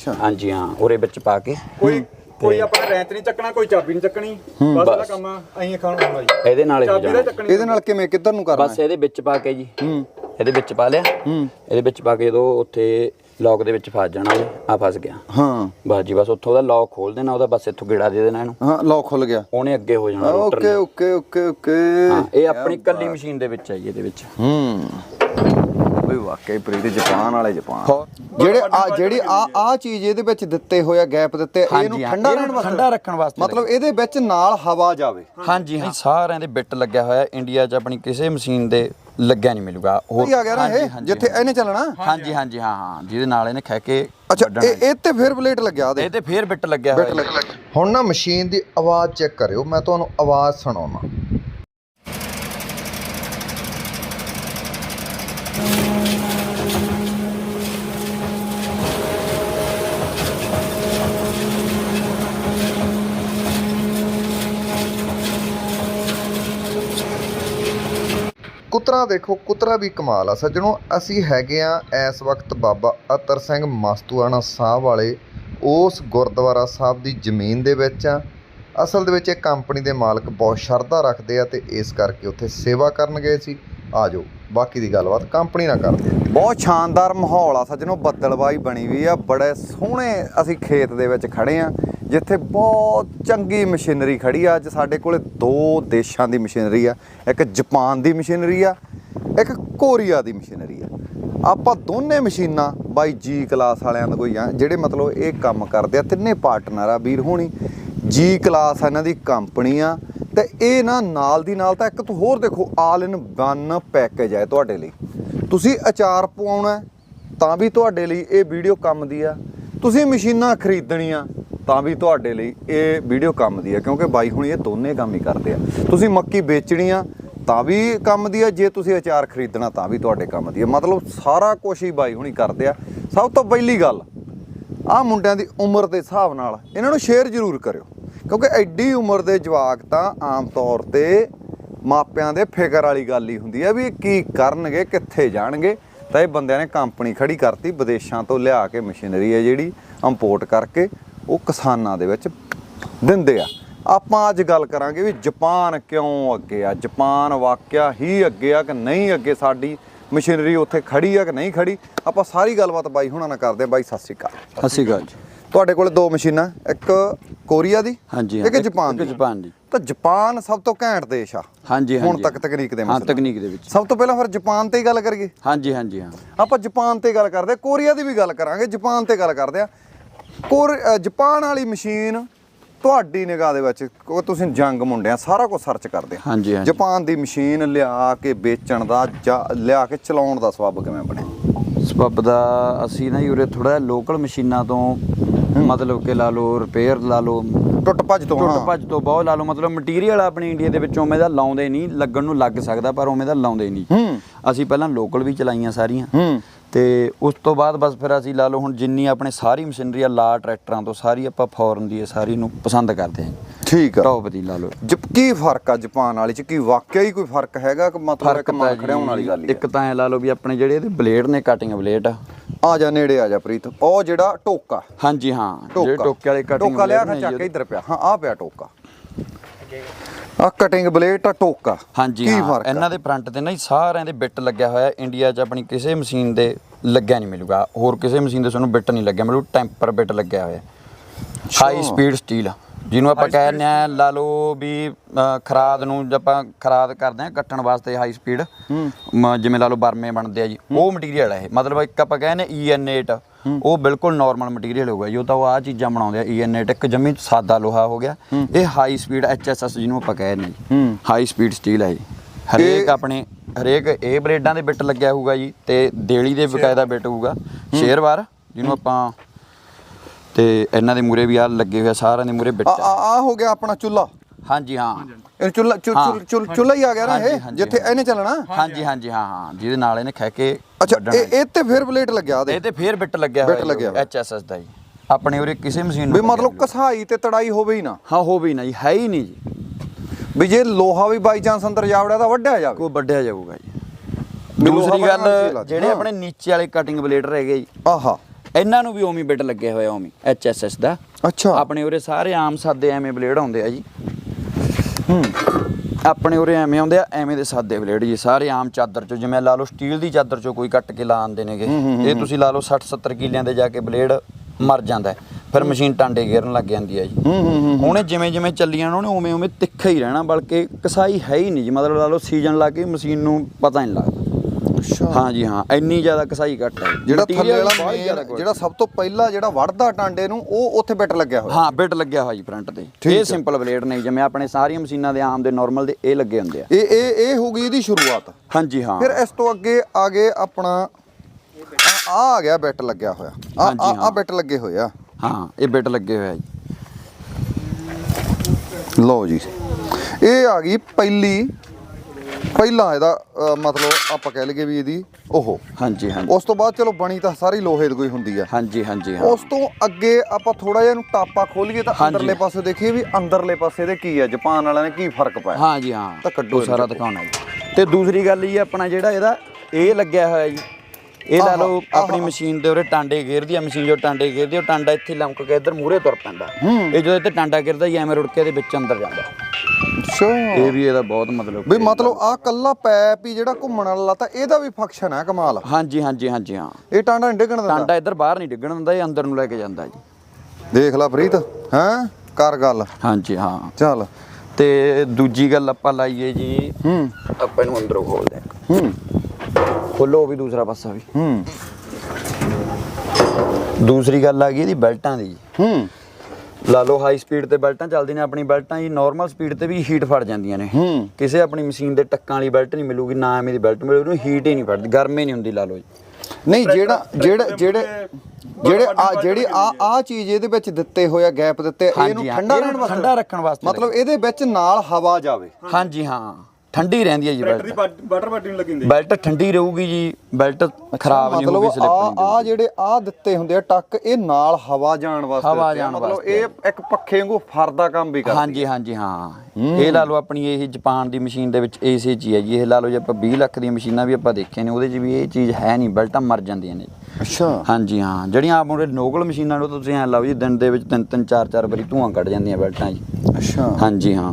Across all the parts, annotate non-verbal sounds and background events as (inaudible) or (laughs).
ਅੱਛਾ। ਹਾਂਜੀ ਹਾਂ ਉਹਦੇ ਵਿੱਚ ਪਾ ਕੇ। ਕੋਈ ਕੋਈ ਆਪਣਾ ਰੈਂਤ ਨਹੀਂ ਚੱਕਣਾ ਕੋਈ ਚਾਬੀ ਨਹੀਂ ਚੱਕਣੀ। ਬਸ ਇਹਦਾ। ਕੰਮ ਐਂ ਖਾਣ ਹੁੰਦਾ ਜੀ। ਇਹਦੇ ਨਾਲ ਹੀ ਹੋ ਚਾਬੀ ਦਾ ਜਾਣਾ। ਚੱਕਣੀ ਇਹਦੇ ਨਾਲ ਕਿਵੇਂ ਕਿੱਧਰ ਨੂੰ ਕਰਨਾ ਬਸ ਇਹਦੇ ਵਿੱਚ ਪਾ ਕੇ ਜੀ। ਹੂੰ। ਇਹਦੇ ਵਿੱਚ ਪਾ ਲਿਆ। ਇਹਦੇ ਵਿੱਚ ਪਾ ਕੇ ਜਦੋਂ ਉੱਥੇ ਲੌਕ ਦੇ ਵਿੱਚ ਫਸ ਜਾਣਾ ਆ ਫਸ ਗਿਆ। ਹਾਂ। ਬਸ ਜੀ ਬਸ ਉੱਥੋਂ ਦਾ ਲੌਕ ਖੋਲ ਦੇਣਾ ਉਹਦਾ ਬਸ ਇੱਥੋਂ ਗੇੜਾ ਦੇ ਦੇਣਾ ਇਹਨੂੰ। ਹਾਂ ਲੌਕ ਖੁੱਲ ਗਿਆ। ਉਹਨੇ ਅੱਗੇ ਹੋ ਜਾਣਾ rotor okay okay okay okay. ਹਾਂ ਇਹ ਆਪਣੀ ਕੱਲੀ ਮਸ਼ੀਨ ਦੇ ਵਿੱਚ ਹੈ ਜੀ ਇਹਦੇ ਵਿੱਚ। ਹੂੰ। ਵਾਕਈ ਪ੍ਰੀਤ ਜਾਪਾਨ ਵਾਲੇ ਜਾਪਾਨ। ਜਿਹੜੇ ਆ ਜਿਹੜੀ ਆ ਆ। ਚੀਜ਼ ਇਹਦੇ ਵਿੱਚ ਦਿੱਤੇ ਹੋਇਆ ਗੈਪ ਦਿੱਤੇ ਇਹਨੂੰ ਠੰਡਾ ਰਹਿਣ ਵਾਸਤੇ। ਠੰਡਾ ਰੱਖਣ ਵਾਸਤੇ ਮਤਲਬ ਇਹਦੇ ਵਿੱਚ ਨਾਲ ਹਵਾ ਜਾਵੇ। ਹਾਂਜੀ ਹਾਂ। ਸਾਰਿਆਂ ਦੇ ਬਿੱਟ ਲੱਗਿਆ ਹੋਇਆ ਇੰਡੀਆ 'ਚ ਆਪਣੀ ਕਿਸੇ ਮਸ਼ੀਨ ਦੇ ਲੱਗਿਆ ਨਹੀਂ ਮਿਲੂਗਾ। ਕੀ ਆ ਗਿਆ ਨਾ ਇਹ ਜਿੱਥੇ ਇਹਨੇ ਚੱਲਣਾ। ਹਾਂਜੀ ਹਾਂਜੀ ਹਾਂ ਹਾਂ ਜਿਹਦੇ ਨਾਲ ਇਹਨੇ ਖਹਿ ਕੇ ਅੱਛਾ ਇਹ ਇਹ ਤੇ ਫਿਰ ਪਲੇਟ ਲੱਗਿਆ ਉਹਦੇ। ਇਹ ਤੇ ਫੇਰ ਬਿੱਟ ਲੱਗਿਆ ਬਿੱਟ ਹੋਇਆ ਹੁਣ ਨਾ ਮਸ਼ੀਨ ਦੀ ਆਵਾਜ਼ ਚੈੱਕ ਕਰਿਓ ਮੈਂ ਤੁਹਾਨੂੰ ਆਵਾਜ਼ ਸੁਣਾਉਣਾ। ਕੁਤਰਾ ਦੇਖੋ, ਕੁਤਰਾ ਵੀ ਕਮਾਲ ਆ। ਸੱਜਣੋ, ਅਸੀਂ ਹੈਗੇ ਆ ਇਸ ਵਕਤ ਬਾਬਾ ਅਤਰ ਸਿੰਘ ਮਸਤੂਆਣਾ ਸਾਹਿਬ ਵਾਲੇ ਉਸ ਗੁਰਦੁਆਰਾ ਸਾਹਿਬ ਦੀ ਜ਼ਮੀਨ ਦੇ ਵਿੱਚ ਆ। ਅਸਲ ਦੇ ਵਿੱਚ ਇਹ ਕੰਪਨੀ ਦੇ ਮਾਲਕ ਬਹੁਤ ਸ਼ਰਧਾ ਰੱਖਦੇ ਆ ਤੇ ਇਸ ਕਰਕੇ ਉੱਥੇ ਸੇਵਾ ਕਰਨ ਗਏ ਸੀ। ਆ ਜਾਓ ਬਾਕੀ ਦੀ ਗੱਲਬਾਤ ਕੰਪਨੀ ਨਾਲ ਕਰਦੇ ਆ ਬਹੁਤ ਸ਼ਾਨਦਾਰ ਮਾਹੌਲ ਆ ਸੱਜਣੋ ਬੱਦਲਵਾਈ ਬਣੀ ਵੀ ਆ, ਬੜੇ ਸੋਹਣੇ ਅਸੀਂ ਖੇਤ ਦੇ ਵਿੱਚ ਖੜੇ ਆ ਜਿੱਥੇ ਬਹੁਤ ਚੰਗੀ ਮਸ਼ੀਨਰੀ ਖੜੀ ਆ। ਅੱਜ ਸਾਡੇ ਕੋਲੇ ਦੋ ਦੇਸ਼ਾਂ ਦੀ ਮਸ਼ੀਨਰੀ ਆ, ਇੱਕ ਜਾਪਾਨ ਦੀ ਮਸ਼ੀਨਰੀ ਆ, ਇੱਕ ਕੋਰੀਆ ਦੀ ਮਸ਼ੀਨਰੀ ਆ। ਆਪਾਂ ਦੋਨੇ ਮਸ਼ੀਨਾਂ ਬਾਈ ਜੀ ਕਲਾਸ ਵਾਲਿਆਂ ਦਾ ਕੋਈ ਆ, ਜਿਹੜੇ ਮਤਲਬ ਇਹ ਕੰਮ ਕਰਦੇ ਆ, ਤਿੰਨੇ ਪਾਰਟਨਰ ਆ ਵੀਰ ਹੋਣੀ। ਜੀ ਕਲਾਸ ਇਹਨਾਂ ਦੀ ਕੰਪਨੀ ਆ ਤੇ ਇਹ ਨਾ ਨਾਲ ਦੀ ਨਾਲ ਤਾਂ ਇੱਕ ਤੋਂ ਹੋਰ ਦੇਖੋ ਆਲ ਇਨ ਵਨ ਪੈਕੇਜ ਹੈ ਤੁਹਾਡੇ ਲਈ। ਤੁਸੀਂ ਅਚਾਰ ਪਵਾਉਣਾ ਤਾਂ ਵੀ ਤੁਹਾਡੇ ਲਈ ਇਹ ਵੀਡੀਓ ਕੰਮ ਦੀ ਆ। ਤੁਸੀਂ ਮਸ਼ੀਨਾਂ ਖਰੀਦਣੀਆਂ, ਤਾਂ ਵੀ ਤੁਹਾਡੇ ਲਈ ਇਹ ਵੀਡੀਓ ਕੰਮ ਦੀ ਆ, ਕਿਉਂਕਿ ਬਾਈ ਹੁਣ ਇਹ ਦੋਨੇ ਕੰਮ ਹੀ ਕਰਦੇ ਆ। ਤੁਸੀਂ ਮੱਕੀ ਵੇਚਣੀ ਆ ਤਾਂ ਵੀ ਕੰਮ ਦੀ ਆ, ਜੇ ਤੁਸੀਂ ਅਚਾਰ ਖਰੀਦਣਾ, ਤਾਂ ਵੀ ਤੁਹਾਡੇ ਕੰਮ ਦੀ ਆ। ਮਤਲਬ ਸਾਰਾ ਕੁਝ ਹੀ ਬਾਈ ਹੁਣੀ ਕਰਦੇ ਆ। ਸਭ ਤੋਂ ਪਹਿਲੀ ਗੱਲ, ਆਹ ਮੁੰਡਿਆਂ ਦੀ ਉਮਰ ਦੇ ਹਿਸਾਬ ਨਾਲ ਇਹਨਾਂ ਨੂੰ ਸ਼ੇਅਰ ਜ਼ਰੂਰ ਕਰਿਓ। ਕਿਉਂਕਿ ਐਡੀ ਉਮਰ ਦੇ ਜਵਾਕ ਤਾਂ ਆਮ ਤੌਰ ਤੇ ਮਾਪਿਆਂ ਦੇ ਫਿਕਰ ਵਾਲੀ ਗੱਲ ਹੀ ਹੁੰਦੀ ਆ ਵੀ ਇਹ ਕੀ ਕਰਨਗੇ, ਕਿੱਥੇ ਜਾਣਗੇ। ਤਾਂ ਇਹ ਬੰਦਿਆਂ ਨੇ ਕੰਪਨੀ ਖੜੀ ਕਰਤੀ, ਵਿਦੇਸ਼ਾਂ ਤੋਂ ਲਿਆ ਕੇ ਮਸ਼ੀਨਰੀ ਹੈ ਜਿਹੜੀ, ਇੰਪੋਰਟ ਕਰਕੇ ਉਹ ਕਿਸਾਨਾਂ ਦੇ ਵਿੱਚ ਦਿੰਦੇ ਆ। ਆਪਾਂ ਅੱਜ ਗੱਲ ਕਰਾਂਗੇ ਵੀ ਜਾਪਾਨ ਕਿਉਂ ਅੱਗੇ ਆ? ਜਾਪਾਨ ਵਾਕਿਆ ਹੀ ਅੱਗੇ ਆ ਕਿ ਨਹੀਂ ਅੱਗੇ? ਸਾਡੀ ਮਸ਼ੀਨਰੀ ਉੱਥੇ ਖੜੀ ਆ ਕਿ ਨਹੀਂ ਖੜੀ? ਆਪਾਂ ਸਾਰੀ ਗੱਲਬਾਤ ਬਾਈ ਹੁਣਾਂ ਨਾਲ ਕਰਦੇ ਆ ਬਾਈ, ਸਤਿ ਸ਼੍ਰੀ ਅਕਾਲ। ਸਤਿ ਸ਼੍ਰੀ ਅਕਾਲ ਜੀ। ਤੁਹਾਡੇ ਕੋਲ ਦੋ ਮਸ਼ੀਨਾਂ ਇੱਕ ਕੋਰੀਆ ਦੀ ਹਾਂਜੀ ਇੱਕ ਜਾਪਾਨ ਇੱਕ ਦੀ। ਜਾਪਾਨ ਦੀ। ਤਾਂ ਜਾਪਾਨ ਸਭ ਤੋਂ ਘੈਂਟ ਦੇਸ਼ ਆ। ਹਾਂਜੀ ਹੁਣ ਹਾਂਜੀ। ਤੱਕ ਤਕਨੀਕ ਦੇ ਹਾਂ ਮਸਲੇ। ਤਕਨੀਕ ਦੇ ਵਿੱਚ। ਸਭ ਤੋਂ ਪਹਿਲਾਂ ਫਿਰ ਜਾਪਾਨ ਤੇ ਹੀ ਗੱਲ ਕਰੀਏ। ਹਾਂਜੀ ਹਾਂਜੀ ਹਾਂ। ਆਪਾਂ ਜਾਪਾਨ ਤੇ ਗੱਲ ਕਰਦੇ ਕੋਰੀਆ ਦੀ ਵੀ ਗੱਲ ਕਰਾਂਗੇ ਜਾਪਾਨ ਤੇ ਗੱਲ ਕਰਦੇ ਆ ਕੋਰ ਜਾਪਾਨ ਵਾਲੀ ਮਸ਼ੀਨ ਤੁਹਾਡੀ ਨਿਗਾਹ ਦੇ ਵਿੱਚ ਤੁਸੀਂ ਜੰਗ ਮੁੰਡਿਆਂ ਸਾਰਾ ਕੁਝ ਸਰਚ ਕਰਦੇ ਹਾਂਜੀ ਹਾਂਜੀ। ਜਾਪਾਨ ਦੀ ਮਸ਼ੀਨ ਲਿਆ ਕੇ ਵੇਚਣ ਦਾ ਲਿਆ ਕੇ ਚਲਾਉਣ ਦਾ ਸਬੱਬ ਕਿਵੇਂ ਬਣਿਆ? ਸਬੱਬ ਦਾ ਅਸੀਂ ਨਾ ਜੀ ਉਰੇ ਥੋੜਾ ਲੋਕਲ ਮਸ਼ੀਨਾਂ ਤੋਂ ਮਤਲਬ ਕਿ ਲਾ ਲਓ ਰਿਪੇਅਰ ਲਾ ਲਓ ਟੁੱਟ ਭੱਜ ਤੋਂ ਟੁੱਟ ਭੱਜ ਤੋਂ ਬਹੁਤ ਲਾ ਲਓ ਮਤਲਬ ਮਟੀਰੀਅਲ ਆਪਣੀ ਇੰਡੀਆ ਦੇ ਵਿੱਚ ਉਵੇਂ ਦਾ ਲਾਉਂਦੇ ਨਹੀਂ ਲੱਗਣ ਨੂੰ ਲੱਗ ਸਕਦਾ ਪਰ ਉਵੇਂ ਦਾ ਲਾਉਂਦੇ ਨਹੀਂ। ਅਸੀਂ ਪਹਿਲਾਂ ਲੋਕਲ ਵੀ ਚਲਾਈਆਂ ਸਾਰੀਆਂ। ਤੇ ਉਸ ਤੋਂ ਬਾਅਦ ਬਸ ਫਿਰ ਅਸੀਂ ਲਾ ਲਓ ਹੁਣ ਜਿੰਨੀ ਆਪਣੇ ਸਾਰੀ ਮਸ਼ੀਨਰੀ ਆ ਲਾ ਟਰੈਕਟਰਾਂ ਤੋਂ ਸਾਰੀ ਆਪਾਂ ਫੋਰਨ ਦੀ ਹੈ ਸਾਰੀ ਨੂੰ ਪਸੰਦ ਕਰਦੇ ਹਾਂ। ਠੀਕ ਆ। ਟੌਪ ਦੀ ਲਾ ਲਓ। ਜਪ ਕੀ ਫ਼ਰਕ ਆ ਜਾਪਾਨ ਵਾਲੀ ਚ? ਕੀ ਵਾਕਿਆ ਹੀ ਕੋਈ ਫ਼ਰਕ ਹੈਗਾ ਕਿ ਮਤਲਬ ਇੱਕ ਮਨ ਖੜਿਆਉਣ ਵਾਲੀ ਗੱਲ ਹੀ ਇੱਕ ਤਾਂ ਐ ਲਾ ਲਓ ਵੀ ਆਪਣੇ ਜਿਹੜੇ ਇਹਦੇ ਬਲੇਡ ਨੇ ਕਟਿੰਗ ਬਲੇਡ ਆ। ਆ ਜਾ ਨੇੜੇ ਆ ਜਾ ਪ੍ਰੀਤ। ਉਹ ਜਿਹੜਾ ਟੋਕਾ। ਹਾਂਜੀ ਹਾਂ ਜਿਹੜੇ ਟੋਕਾ। ਵਾਲੇ ਕਟਿੰਗ ਟੋਕਾ ਲਿਆ ਚੱਕ ਕੇ ਇੱਧਰ ਪਿਆ। ਹਾਂ ਆ ਪਿਆ ਟੋਕਾ। ਆ ਕਟਿੰਗ ਬਲੇਡ ਆ ਟੋਕਾ। ਹਾਂਜੀ ਕੀ ਫ਼ਰਕ? ਇਹਨਾਂ ਦੇ ਫਰੰਟ ਤੇ ਨਾ ਜੀ ਸਾਰਿਆਂ ਦੇ ਬਿੱਟ ਲੱਗਿਆ ਹੋਇਆ ਇੰਡੀਆ 'ਚ ਆਪਣੀ ਕਿਸੇ ਮਸ਼ੀਨ ਦੇ ਲੱਗਿਆ ਨਹੀਂ ਮਿਲੂਗਾ। ਹੋਰ ਕਿਸੇ ਮਸ਼ੀਨ ਦੇ ਤੁਹਾਨੂੰ ਬਿੱਟ ਨਹੀਂ ਲੱਗਿਆ। ਮਿਲੂ ਟੈਂਪਰ ਬਿੱਟ ਲੱਗਿਆ ਹੋਇਆ ਹਾਈ ਸਪੀਡ ਸਟੀਲ ਜਿਹਨੂੰ ਆਪਾਂ ਕਹਿੰਦੇ ਆ ਲਾ ਲਓ ਵੀ ਖਰਾਦ ਨੂੰ ਜੇ ਆਪਾਂ ਖਰਾਦ ਕਰਦੇ ਆ ਕੱਟਣ ਵਾਸਤੇ ਹਾਈ ਸਪੀਡ ਜਿਵੇਂ ਲਾ ਲਓ ਬਰਮੇ ਬਣਦੇ ਆ ਜੀ ਉਹ ਮਟੀਰੀਅਲ ਹੈ ਇਹ। ਮਤਲਬ ਇੱਕ ਆਪਾਂ ਕਹਿੰਦੇ EN8 ਉਹ ਬਿਲਕੁਲ ਨਾਰਮਲ ਮਟੀਰੀਅਲ ਹੋਊਗਾ ਜੋ ਤਾਂ ਉਹ ਆ ਚੀਜ਼ਾਂ ਬਣਾਉਂਦੇ ਆ EN8 ਇੱਕ ਜਮੀ ਸਾਦਾ ਲੋਹਾ ਹੋ ਗਿਆ। ਇਹ ਹਾਈ ਸਪੀਡ HSS ਜਿਹਨੂੰ ਆਪਾਂ ਕਹਿੰਦੇ ਜੀ। ਹਾਈ ਸਪੀਡ ਸਟੀਲ ਹੈ ਹਰੇਕ ਆਪਣੇ ਹਰੇਕ ਇਹ ਬਲੇਡਾਂ ਦੇ ਬਿੱਟ ਲੱਗਿਆ ਹੋਊਗਾ ਜੀ ਤੇ ਦੇਲੀ ਦੇ ਬਕਾਇਦਾ ਬਿੱਟ ਹੋਊਗਾ। ਸ਼ੇਰਵਾਰ ਜਿਹਨੂੰ ਆਪਾਂ ਤੇ ਇਹਨਾਂ ਦੇ ਮੂਰੇ ਵੀ ਆ ਲੱਗੇ ਹੋਏ ਆ, ਸਾਰਿਆਂ ਦੇ ਮੂਰੇ ਬਿੱਟ। ਆ। ਆ ਹੋ ਗਿਆ ਆਪਣਾ ਚੁੱਲਾ ਹਾਂਜੀ ਹਾਂ। ਇਹ ਚੁੱਲਾ। ਚੁੱਲ- ਚੁੱਲ- ਚੁੱਲਾ ਹੀ ਆ ਗਿਆ ਨਾ ਹਾਂਜੀ, ਇਹ ਹਾਂਜੀ, ਜਿੱਥੇ ਇਹਨੇ ਚੱਲਣਾ? ਹਾਂਜੀ ਹਾਂਜੀ ਹਾਂ ਹਾਂ। ਜਿਹਦੇ ਨਾਲ ਇਹਨੇ ਖਹਿ ਕੇ ਅੱਛਾ ਵੱਢਣਾ ਇਹ ਇਹ ਤੇ ਫਿਰ ਬਲੇਡ ਲੱਗਿਆ ਉਹਦੇ? ਇਹ ਤੇ ਫੇਰ ਬਿੱਟ ਲੱਗਿਆ ਬਿੱਟ ਲੱਗਿਆ ਹੋਇਆ। ਐਚਐਸਐਸ ਦਾ ਜੀ ਆਪਣੇ ਉਰੇ ਕਿਸੇ ਮਸ਼ੀਨ ਨੂੰ ਵੀ ਮਤਲਬ। ਕਸਾਈ ਤੇ ਤੜਾਈ ਹੋਵੇ ਹੀ ਨਾ। ਹਾਂ ਹੋ ਵੀ ਨਾ ਜੀ ਹੈ ਹੀ ਨਹੀਂ ਜੀ। ਵੀ ਜੇ ਲੋਹਾ ਵੀ ਬਾਈ ਚਾਂਸ ਅੰਦਰ ਜਾਵੜਿਆ ਤਾਂ ਵੱਢਿਆ ਜਾਵੇ। ਕੋਈ ਵੱਢਿਆ ਜਾਊਗਾ ਜੀ। ਵੀ ਲੋਹਾ ਦੂਸਰੀ ਵੱਢਣ ਵਾਲੀ ਚੀਜ਼ ਗੱਲ। ਜਿਹੜੇ ਹਾਂ। ਆਪਣੇ ਨੀਚੇ ਵਾਲੇ ਕਟਿੰਗ ਬਲੇਡ ਰਹਿ ਗਏ ਜੀ। ਆਹਾ। ਇਹਨਾਂ ਨੂੰ ਵੀ ਉਵੇਂ ਬਿੱਟ ਲੱਗੇ ਹੋਏ ਆ ਉਵੇਂ ਐਚਐਸਐਸ ਦਾ। ਅੱਛਾ। ਆਪਣੇ ਉਰੇ ਸਾਰੇ ਆਮ ਸਾਦੇ ਐਵੇਂ ਬਲੇਡ ਆਉਂਦੇ ਆ ਜੀ। ਆਪਣੇ ਉਰੇ ਐਵੇਂ ਆਉਂਦੇ ਆ ਐਵੇਂ ਦੇ ਸਾਦੇ ਬਲੇਡ ਜੀ ਸਾਰੇ ਆਮ ਚਾਦਰ ਚੋਂ ਜਿਵੇਂ ਲਾ ਲਓ ਸਟੀਲ ਦੀ ਚਾਦਰ ਚੋਂ ਕੋਈ ਕੱਟ ਕੇ ਲਾ ਆਉਂਦੇ ਨੇਗੇ। ਇਹ ਤੁਸੀਂ ਲਾ ਲਓ 60 70 ਕਿੱਲਿਆਂ ਦੇ ਜਾ ਕੇ ਬਲੇਡ ਮਰ ਜਾਂਦਾ। ਫਿਰ ਮਸ਼ੀਨ ਟਾਂਡੇ ਘੇਰਨ ਲੱਗ ਜਾਂਦੀ ਹੈ ਜੀ। ਹੂੰ ਹੂੰ ਹੂੰ ਉਹਨੇ ਜਿਵੇਂ ਜਿਵੇਂ ਚੱਲੀਆਂ ਉਹਨੇ ਉਵੇਂ ਉਵੇਂ ਤਿੱਖਾ ਹੀ ਰਹਿਣਾ ਬਲਕਿ ਕਸਾਈ ਹੈ ਹੀ ਨਹੀਂ ਜੀ। ਮਤਲਬ ਲਾ ਲਓ ਸੀਜ਼ਨ ਲਾ ਕੇ ਮਸ਼ੀਨ ਨੂੰ ਪਤਾ ਹੀ ਨਹੀਂ ਲੱਗਦਾ। ਹਾਂ ਜੀ ਹਾਂ ਇੰਨੀ ਜ਼ਿਆਦਾ ਕਸਾਈ ਘੱਟ ਹੈ। ਜਿਹੜਾ ਥੱਲੇ ਵਾਲਾ ਜਿਹੜਾ ਸਭ ਤੋਂ ਪਹਿਲਾ ਜਿਹੜਾ ਵੜਦਾ ਟਾਂਡੇ ਨੂੰ ਉਹ ਉੱਥੇ ਬੈਟ ਲੱਗਿਆ ਹੋਇਆ। ਹਾਂ ਬਿੱਟ ਲੱਗਿਆ ਹੋਇਆ ਜੀ ਫਰੰਟ ਤੇ। ਇਹ। ਸਿੰਪਲ ਬਲੇਡ ਨਹੀਂ ਜਿਵੇਂ ਆਪਣੇ ਸਾਰੀਆਂ ਮਸ਼ੀਨਾਂ ਦੇ ਆਮ ਦੇ ਨਾਰਮਲ ਦੇ ਇਹ ਲੱਗੇ ਹੁੰਦੇ ਆ। ਇਹ ਇਹ ਇਹ ਹੋ ਗਈ ਇਹਦੀ ਸ਼ੁਰੂਆਤ। ਹਾਂਜੀ ਹਾਂ। ਫਿਰ ਇਸ ਤੋਂ ਅੱਗੇ ਆ ਗਏ ਆਪਣਾ ਆ ਆ ਆ ਗਿਆ ਬੈਟ ਲੱਗਿਆ ਹੋਇਆ। ਆ ਆ। ਬੈਟ ਲੱਗੇ ਹੋਏ ਆ। ਹਾਂ ਇਹ ਬਿੱਟ ਲੱਗੇ ਹੋਇਆ ਜੀ। ਲਓ ਜੀ। ਇਹ ਆ ਗਈ ਪਹਿਲੀ ਪਹਿਲਾ ਇਹਦਾ ਅ, ਮਤਲਬ ਆਪਾਂ ਕਹਿ ਲਈਏ ਵੀ ਇਹਦੀ ਓਹੋ ਹਾਂਜੀ ਹਾਂਜੀ। ਉਸ ਤੋਂ ਬਾਅਦ ਚਲੋ ਬਣੀ ਤਾਂ ਸਾਰੀ ਲੋਹੇ ਦੀ ਕੋਈ ਹੁੰਦੀ ਆ। ਹਾਂਜੀ ਹਾਂਜੀ ਹਾਂ। ਉਸ ਤੋਂ ਅੱਗੇ ਆਪਾਂ ਥੋੜਾ ਜਿਹਾ ਇਹਨੂੰ ਟਾਪਾ ਖੋਲੀਏ ਤਾਂ ਹਾਂਜੀ। ਅੰਦਰਲੇ ਪਾਸੇ ਦੇਖੀਏ ਵੀ ਅੰਦਰਲੇ ਪਾਸੇ ਦੇ ਕੀ ਆ ਜਾਪਾਨ ਵਾਲਿਆਂ ਨੇ ਕੀ ਫ਼ਰਕ ਪਾਇਆ। ਹਾਂ ਜੀ ਹਾਂ। ਤਾਂ ਕੱਢੋ ਉਹ ਸਾਰਾ ਦਿਖਾਉਣਾ ਜੀ। ਤੇ ਦੂਸਰੀ ਗੱਲ ਜੀ ਆਪਣਾ ਜਿਹੜਾ ਇਹਦਾ ਇਹ ਲੱਗਿਆ ਹੋਇਆ ਜੀ ਇਹ ਲਾ ਲਓ ਆਪਣੀ ਮਸ਼ੀਨ ਦੇ ਉਰੇ ਟਾਂਡੇ ਘੇਰਦੀ ਆ ਮਸ਼ੀਨ ਜੋ ਟਾਂਡੇ ਘੇਰਦੀ ਆ, ਉਹ ਟਾਂਡਾ ਇੱਥੇ ਲੰਕ ਕੇ ਇੱਧਰ ਮੂਹਰੇ ਤੁਰ ਪੈਂਦਾ। ਇਹ ਜਦੋਂ ਇੱਥੇ ਟਾਂਡਾ ਗਿਰਦਾ ਜੀ ਐਵੇਂ ਰੁੜ ਕੇ ਇਹਦੇ ਵਿੱਚ ਅੰਦਰ ਜਾਂਦਾ। ਅੱਛਾ। ਇਹ ਵੀ ਇਹਦਾ ਬਹੁਤ ਮਤਲਬ ਵੀ ਮਤਲਬ ਆ ਕੱਲਾ ਪੈਪ ਹੀ ਜਿਹੜਾ ਘੁੰਮਣ ਵਾਲਾ ਤਾਂ ਇਹਦਾ ਵੀ ਫੰਕਸ਼ਨ ਹੈ ਕਮਾਲ। ਹਾਂਜੀ ਹਾਂਜੀ ਹਾਂਜੀ ਹਾਂ। ਇਹ ਟਾਂਡਾ ਨਹੀਂ ਡਿੱਗਣ ਦਿੰਦਾ। ਟਾਂਡਾ ਇੱਧਰ ਬਾਹਰ ਨਹੀਂ ਡਿੱਗਣ ਦਿੰਦਾ ਇਹ ਅੰਦਰ ਨੂੰ ਲੈ ਕੇ ਜਾਂਦਾ ਜੀ। ਦੇਖ ਲੈ ਪ੍ਰੀਤ ਹੈਂ? ਕਰ ਗੱਲ। ਹਾਂਜੀ ਹਾਂ। ਚੱਲ। ਤੇ ਦੂਜੀ ਗੱਲ ਆਪਾਂ ਲਾਈਏ ਜੀ ਹੂੰ। ਆਪਾਂ ਇਹਨੂੰ ਅੰਦਰੋਂ ਖੋਲਦੇ ਹਾਂ। ਹੂੰ। ਖੋਲੋ ਵੀ ਦੂਸਰਾ ਪਾਸਾ ਵੀ। ਹੂੰ। ਦੂਸਰੀ ਗੱਲ ਆ ਗਈ ਇਹਦੀ ਬੈਲਟਾਂ ਦੀ। ਹੂੰ। ਲਾ ਲਓ ਹਾਈ ਸਪੀਡ ਤੇ ਬੈਲਟਾਂ ਚੱਲਦੀਆਂ ਨੇ ਆਪਣੀ ਬੈਲਟਾਂ ਜੀ ਨਾਰਮਲ ਸਪੀਡ ਤੇ ਵੀ ਹੀਟ ਫੜ ਜਾਂਦੀਆਂ ਨੇ। ਹੂੰ। ਕਿਸੇ ਆਪਣੀ ਮਸ਼ੀਨ ਦੇ ਟੱਕਾਂ ਵਾਲੀ ਬੈਲਟ ਨਹੀਂ ਮਿਲੂਗੀ ਨਾ ਐਵੇਂ ਦੀ ਬੈਲਟ ਮਿਲੂਗੀ ਉਹਨੂੰ ਹੀਟ ਹੀ ਨਹੀਂ ਫੜਦੀ ਗਰਮੇ ਨਹੀਂ ਹੁੰਦੀ ਲਾ ਲਓ ਜੀ। ਨਹੀਂ ਜਿਹੜਾ ਜਿਹੜੇ ਜਿਹੜੇ ਜਿਹੜੇ ਆ ਜਿਹੜੀ ਆ ਆ। ਚੀਜ਼ ਇਹਦੇ ਵਿੱਚ ਦਿੱਤੇ ਹੋਇਆ ਗੈਪ ਦਿੱਤੇ ਆ, ਇਹਨੂੰ ਹਾਂ, ਠੰਡਾ ਇਹਨੂੰ ਰਹਿਣ ਵਾਸਤੇ ਠੰਡਾ ਰੱਖਣ ਵਾਸਤੇ ਮਤਲਬ ਇਹਦੇ ਵਿੱਚ ਨਾਲ ਹਵਾ ਜਾਵੇ। ਹਾਂਜੀ ਹਾਂ। ਠੰਡੀ ਰਹਿੰਦੀ ਹੈ ਜੀ ਟਰੈਕਟਰ ਦੀ ਬੈਲਟ ਵਾਟਰ ਬਾਟੀ ਨੂੰ ਲੱਗੀ ਹੁੰਦੀ। ਬੈਲਟ ਠੰਡੀ ਰਹੂਗੀ ਜੀ ਬੈਲਟ ਖਰਾਬ ਨਹੀਂ ਮਤਲਬ ਹੋਊਗੀ ਸਲਿੱਪ ਆ ਨਹੀਂ ਆ ਜਿਹੜੇ ਆ ਦਿੱਤੇ ਹੁੰਦੇ ਆ ਟੱਕ ਇਹ ਨਾਲ ਹਵਾ ਜਾਣ ਵਾਸਤੇ ਹਵਾ ਦਿੱਤੇ ਆ। ਜਾਣ ਮਤਲਬ ਵਾਸਤੇ। ਇਹ ਇੱਕ ਪੱਖੇ ਵਾਂਗੂ ਫਰਦਾ ਕੰਮ ਵੀ ਕਰਦੀ ਹਾਂਜੀ ਹਾਂਜੀ ਹਾਂ। ਇਹ ਲਾ ਲਓ ਆਪਣੀ ਇਹ ਜਾਪਾਨ ਦੀ ਮਸ਼ੀਨ ਦੇ ਵਿੱਚ ਏਸੀ ਚ ਹੀ ਜੀ। ਇਹ ਲਾ ਲਓ ਜੇ ਆਪਾਂ 20 ਲੱਖ ਦੀਆਂ ਮਸ਼ੀਨਾਂ ਵੀ ਆਪਾਂ ਦੇਖੀਆਂ ਨੇ ਉਹਦੇ 'ਚ ਵੀ ਇਹ ਚੀਜ਼ ਹੈ ਨਹੀਂ ਬੈਲਟਾਂ ਮਰ ਜਾਂਦੀਆਂ ਨੇ। ਅੱਛਾ। ਹਾਂਜੀ ਹਾਂ। ਜਿਹੜੀਆਂ ਆਪ ਉਹਦੇ ਨੋਗਲ ਮਸ਼ੀਨਾਂ ਨੂੰ ਤੁਸੀਂ ਐ ਲਓ ਜੀ ਦਿਨ ਦੇ ਵਿੱਚ ਤਿੰਨ ਤਿੰਨ ਚਾਰ ਚਾਰ ਵਾਰੀ ਧੂਆਂ ਕੱਢ ਜਾਂਦੀਆਂ ਬੈਲਟਾਂ ਜੀ। ਅੱਛਾ। ਹਾਂਜੀ ਹਾਂ।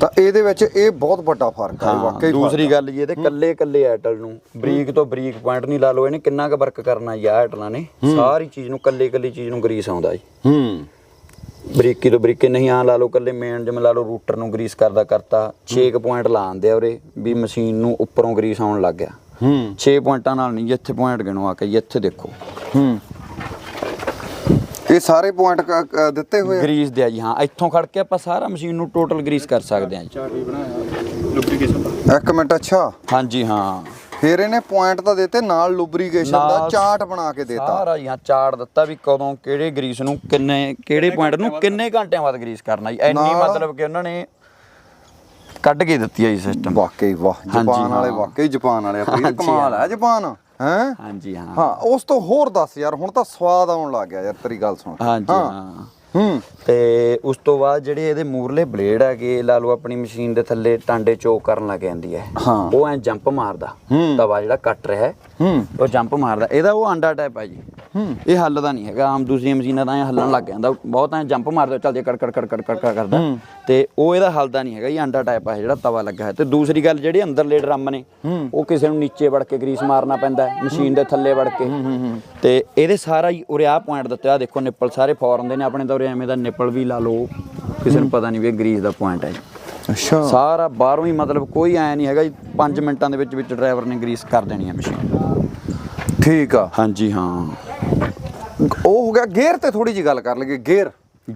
ਤਾਂ ਇਹਦੇ ਵਿੱਚ ਇਹ ਬਹੁਤ ਵੱਡਾ ਫ਼ਰਕ ਹੈ ਵਾਕਈ ਦੂਸਰੀ ਗੱਲ ਜੀ ਇਹਦੇ ਕੱਲੇ ਕੱਲੇ ਐਟਲ ਨੂੰ ਬਰੀਕ ਤੋਂ ਬਰੀਕ ਪੁਆਇੰਟ ਨਹੀਂ ਲਾ ਲਓ ਇਹਨੇ ਕਿੰਨਾ ਕੁ ਵਰਕ ਕਰਨਾ ਜੀ ਐਟਲਾਂ ਨੇ। ਸਾਰੀ ਚੀਜ਼ ਨੂੰ ਕੱਲੇ ਕੱਲੇ ਚੀਜ਼ ਨੂੰ ਗਰੀਸ ਆਉਂਦਾ ਜੀ। ਹੂੰ। ਬਰੀਕੀ ਤੋਂ ਬਰੀਕੀ ਨਹੀਂ ਆ ਲਾ ਲਓ ਕੱਲੇ ਮੇਨ ਜਿਵੇਂ ਲਾ ਲਓ ਰੂਟਰ ਨੂੰ ਗਰੀਸ ਕਰਦਾ ਕਰਤਾ 6 ਪੁਆਇੰਟ ਲਾਉਂਦੇ ਆ ਉਰੇ ਵੀ ਮਸ਼ੀਨ ਨੂੰ ਉੱਪਰੋਂ ਗਰੀਸ ਆਉਣ ਲੱਗ ਗਿਆ। ਹੂੰ। 6 ਪੁਆਇੰਟਾਂ ਨਾਲ ਨਹੀਂ ਜਿੱਥੇ ਪੁਆਇੰਟ ਗਿਣੋ ਆ ਕੇ ਇੱਥੇ ਦੇਖੋ। ਹੂੰ। ਇਹ ਸਾਰੇ ਪੁਆਇੰਟ ਦਿੱਤੇ ਹੋਏ ਆ? ਗਰੀਸ ਦਿਆ ਜੀ ਹਾਂ। ਇੱਥੋਂ ਖੜ ਕੇ ਆਪਾਂ ਸਾਰਾ ਮਸ਼ੀਨ ਨੂੰ ਟੋਟਲ ਗਰੀਸ ਕਰ ਸਕਦੇ ਹਾਂ ਜੀ। ਚਾਰਟ ਵੀ ਬਣਾਇਆ ਲੁਬਰੀਕੇਸ਼ਨ ਦਾ। ਇੱਕ ਮਿੰਟ ਅੱਛਾ। ਹਾਂਜੀ ਹਾਂ। ਫਿਰ ਇਹਨੇ ਪੁਆਇੰਟ ਤਾਂ ਦਿੱਤੇ ਨਾਲ ਲੁਬਰੀਕੇਸ਼ਨ ਦਾ ਚਾਰਟ ਬਣਾ ਕੇ ਦਿੱਤਾ। ਸਾਰਾ ਜੀ ਹਾਂ ਚਾਰਟ ਦਿੱਤਾ ਵੀ ਕਦੋਂ ਕਿਹੜੇ ਗਰੀਸ ਨੂੰ ਕਿੰਨੇ ਕਿਹੜੇ ਪੁਆਇੰਟ ਨੂੰ ਕਿੰਨੇ ਘੰਟਿਆਂ ਬਾਅਦ ਗਰੀਸ ਕਰਨਾ ਜੀ? ਇੰਨੀ ਨਾਲ- ਮਤਲਬ ਕਿ ਉਹਨਾਂ ਨੇ ਕੱਢ ਕੇ ਦਿੱਤੀ ਹੈ ਜੀ ਸਿਸਟਮ ਵਾਕਈ ਵਾਹ ਜਾਪਾਨ ਵਾਲੇ ਹਾਂ। ਵਾਕਈ ਜਾਪਾਨ ਵਾਲੇ ਆ ਕਮਾਲ ਹਾਂ। ਹੈ। ਜਾਪਾਨ। ਹੈ? ਹਾਂਜੀ ਹਾਂ। ਹਾਂ ਉਸ ਤੋਂ ਹੋਰ ਦੱਸ ਯਾਰ ਹੁਣ ਤਾਂ ਸਵਾਦ ਆਉਣ ਲੱਗ ਗਿਆ ਯਾਰ ਤੇਰੀ ਗੱਲ ਸੁਣ। ਕੇ। ਹਾਂਜੀ ਹਾਂ। ਹੂੰ। ਤੇ ਉਸ ਤੋਂ ਬਾਅਦ ਜਿਹੜੇ ਇਹਦੇ ਮੂਰਲੇ ਬਲੇਡ ਹੈਗੇ ਲਾ ਲਓ ਆਪਣੀ ਮਸ਼ੀਨ ਦੇ ਥੱਲੇ ਟਾਂਡੇ ਚੋਕ ਕਰਨ ਲੱਗ ਜਾਂਦੀ ਹੈ। ਉਹ ਐ ਜੰਪ ਮਾਰਦਾ। ਤਵਾ ਜਿਹੜਾ ਕੱਟ ਰਿਹਾ ਹੈ ਉਹ ਜੰਪ ਮਾਰਦਾ। ਇਹਦਾ ਉਹ ਆਂਡਾ ਟਾਈਪ ਹੈ ਜੀ। ਹੂੰ। ਇਹ ਹੱਲਦਾ ਨਹੀਂ ਹੈਗਾ। ਆਮ ਦੂਸਰੀਆਂ ਮਸ਼ੀਨਾਂ ਤਾਂ ਐ ਹੱਲਣ ਲੱਗ ਜਾਂਦਾ। ਬਹੁਤ ਐ ਜੰਪ ਮਾਰਦਾ ਚੱਲਦੀ ਕੜ ਕੜ ਕੜ ਕੜ ਕੜ ਕੜ ਕਰਦਾ ਤੇ ਉਹ ਇਹਦਾ ਹੱਲਦਾ ਨਹੀਂ ਹੈਗਾ। ਇਹ ਆਂਡਾ ਟਾਈਪ ਹੈ ਜਿਹੜਾ ਤਵਾ ਲੱਗਾ ਹੈ। ਤੇ ਦੂਸਰੀ ਗੱਲ ਜਿਹੜੇ ਅੰਦਰਲੇ ਡਰਮ ਨੇ ਉਹ ਕਿਸੇ ਨੂੰ ਨੀਚੇ ਵੜ ਕੇ ਗਰੀਸ ਮਾਰਨਾ ਪੈਂਦਾ ਹੈ ਮਸ਼ੀਨ ਦੇ ਥੱਲੇ ਵੜ ਕੇ। ਤੇ ਇਹਦੇ ਸਾਰਾ ਹੀ ਉਰੇ ਆਹ ਪੁਆਇੰਟ ਦਿੱਤੇ। ਆ ਦੇਖੋ ਨਿੱਪਲ ਸਾਰੇ ਫੋਰਨ ਦੇ ਨੇ ਆਪਣੇ ਤਾਂ ਉਰੇ ਐਵੇਂ ਦਾ ਨਿੱਪਲ ਵੀ ਲਾ ਲਓ ਕਿਸੇ ਨੂੰ ਪਤਾ ਨਹੀਂ ਵੀ ਇਹ ਗਰੀਸ ਦਾ ਪੁਆਇੰਟ ਹੈ ਅੱਛਾ। ਸਾਰਾ ਬਾਹਰੋਂ ਹੀ ਮਤਲਬ ਕੋਈ ਐ ਨਹੀਂ ਹੈਗਾ ਜੀ 5 ਮਿੰਟਾਂ ਦੇ ਵਿੱਚ ਵਿੱਚ ਡਰਾਈਵਰ ਨੇ ਗਰੀਸ ਕਰ ਦੇਣੀ ਹੈ ਮਸ਼ੀਨ ਠੀਕ ਆ। ਹਾਂਜੀ ਹਾਂ। ਉਹ ਹੋ ਗਿਆ ਗੇਅਰ ਤੇ ਥੋੜੀ ਜੀ ਗੱਲ ਕਰ ਲਈਏ ਗੇਅਰ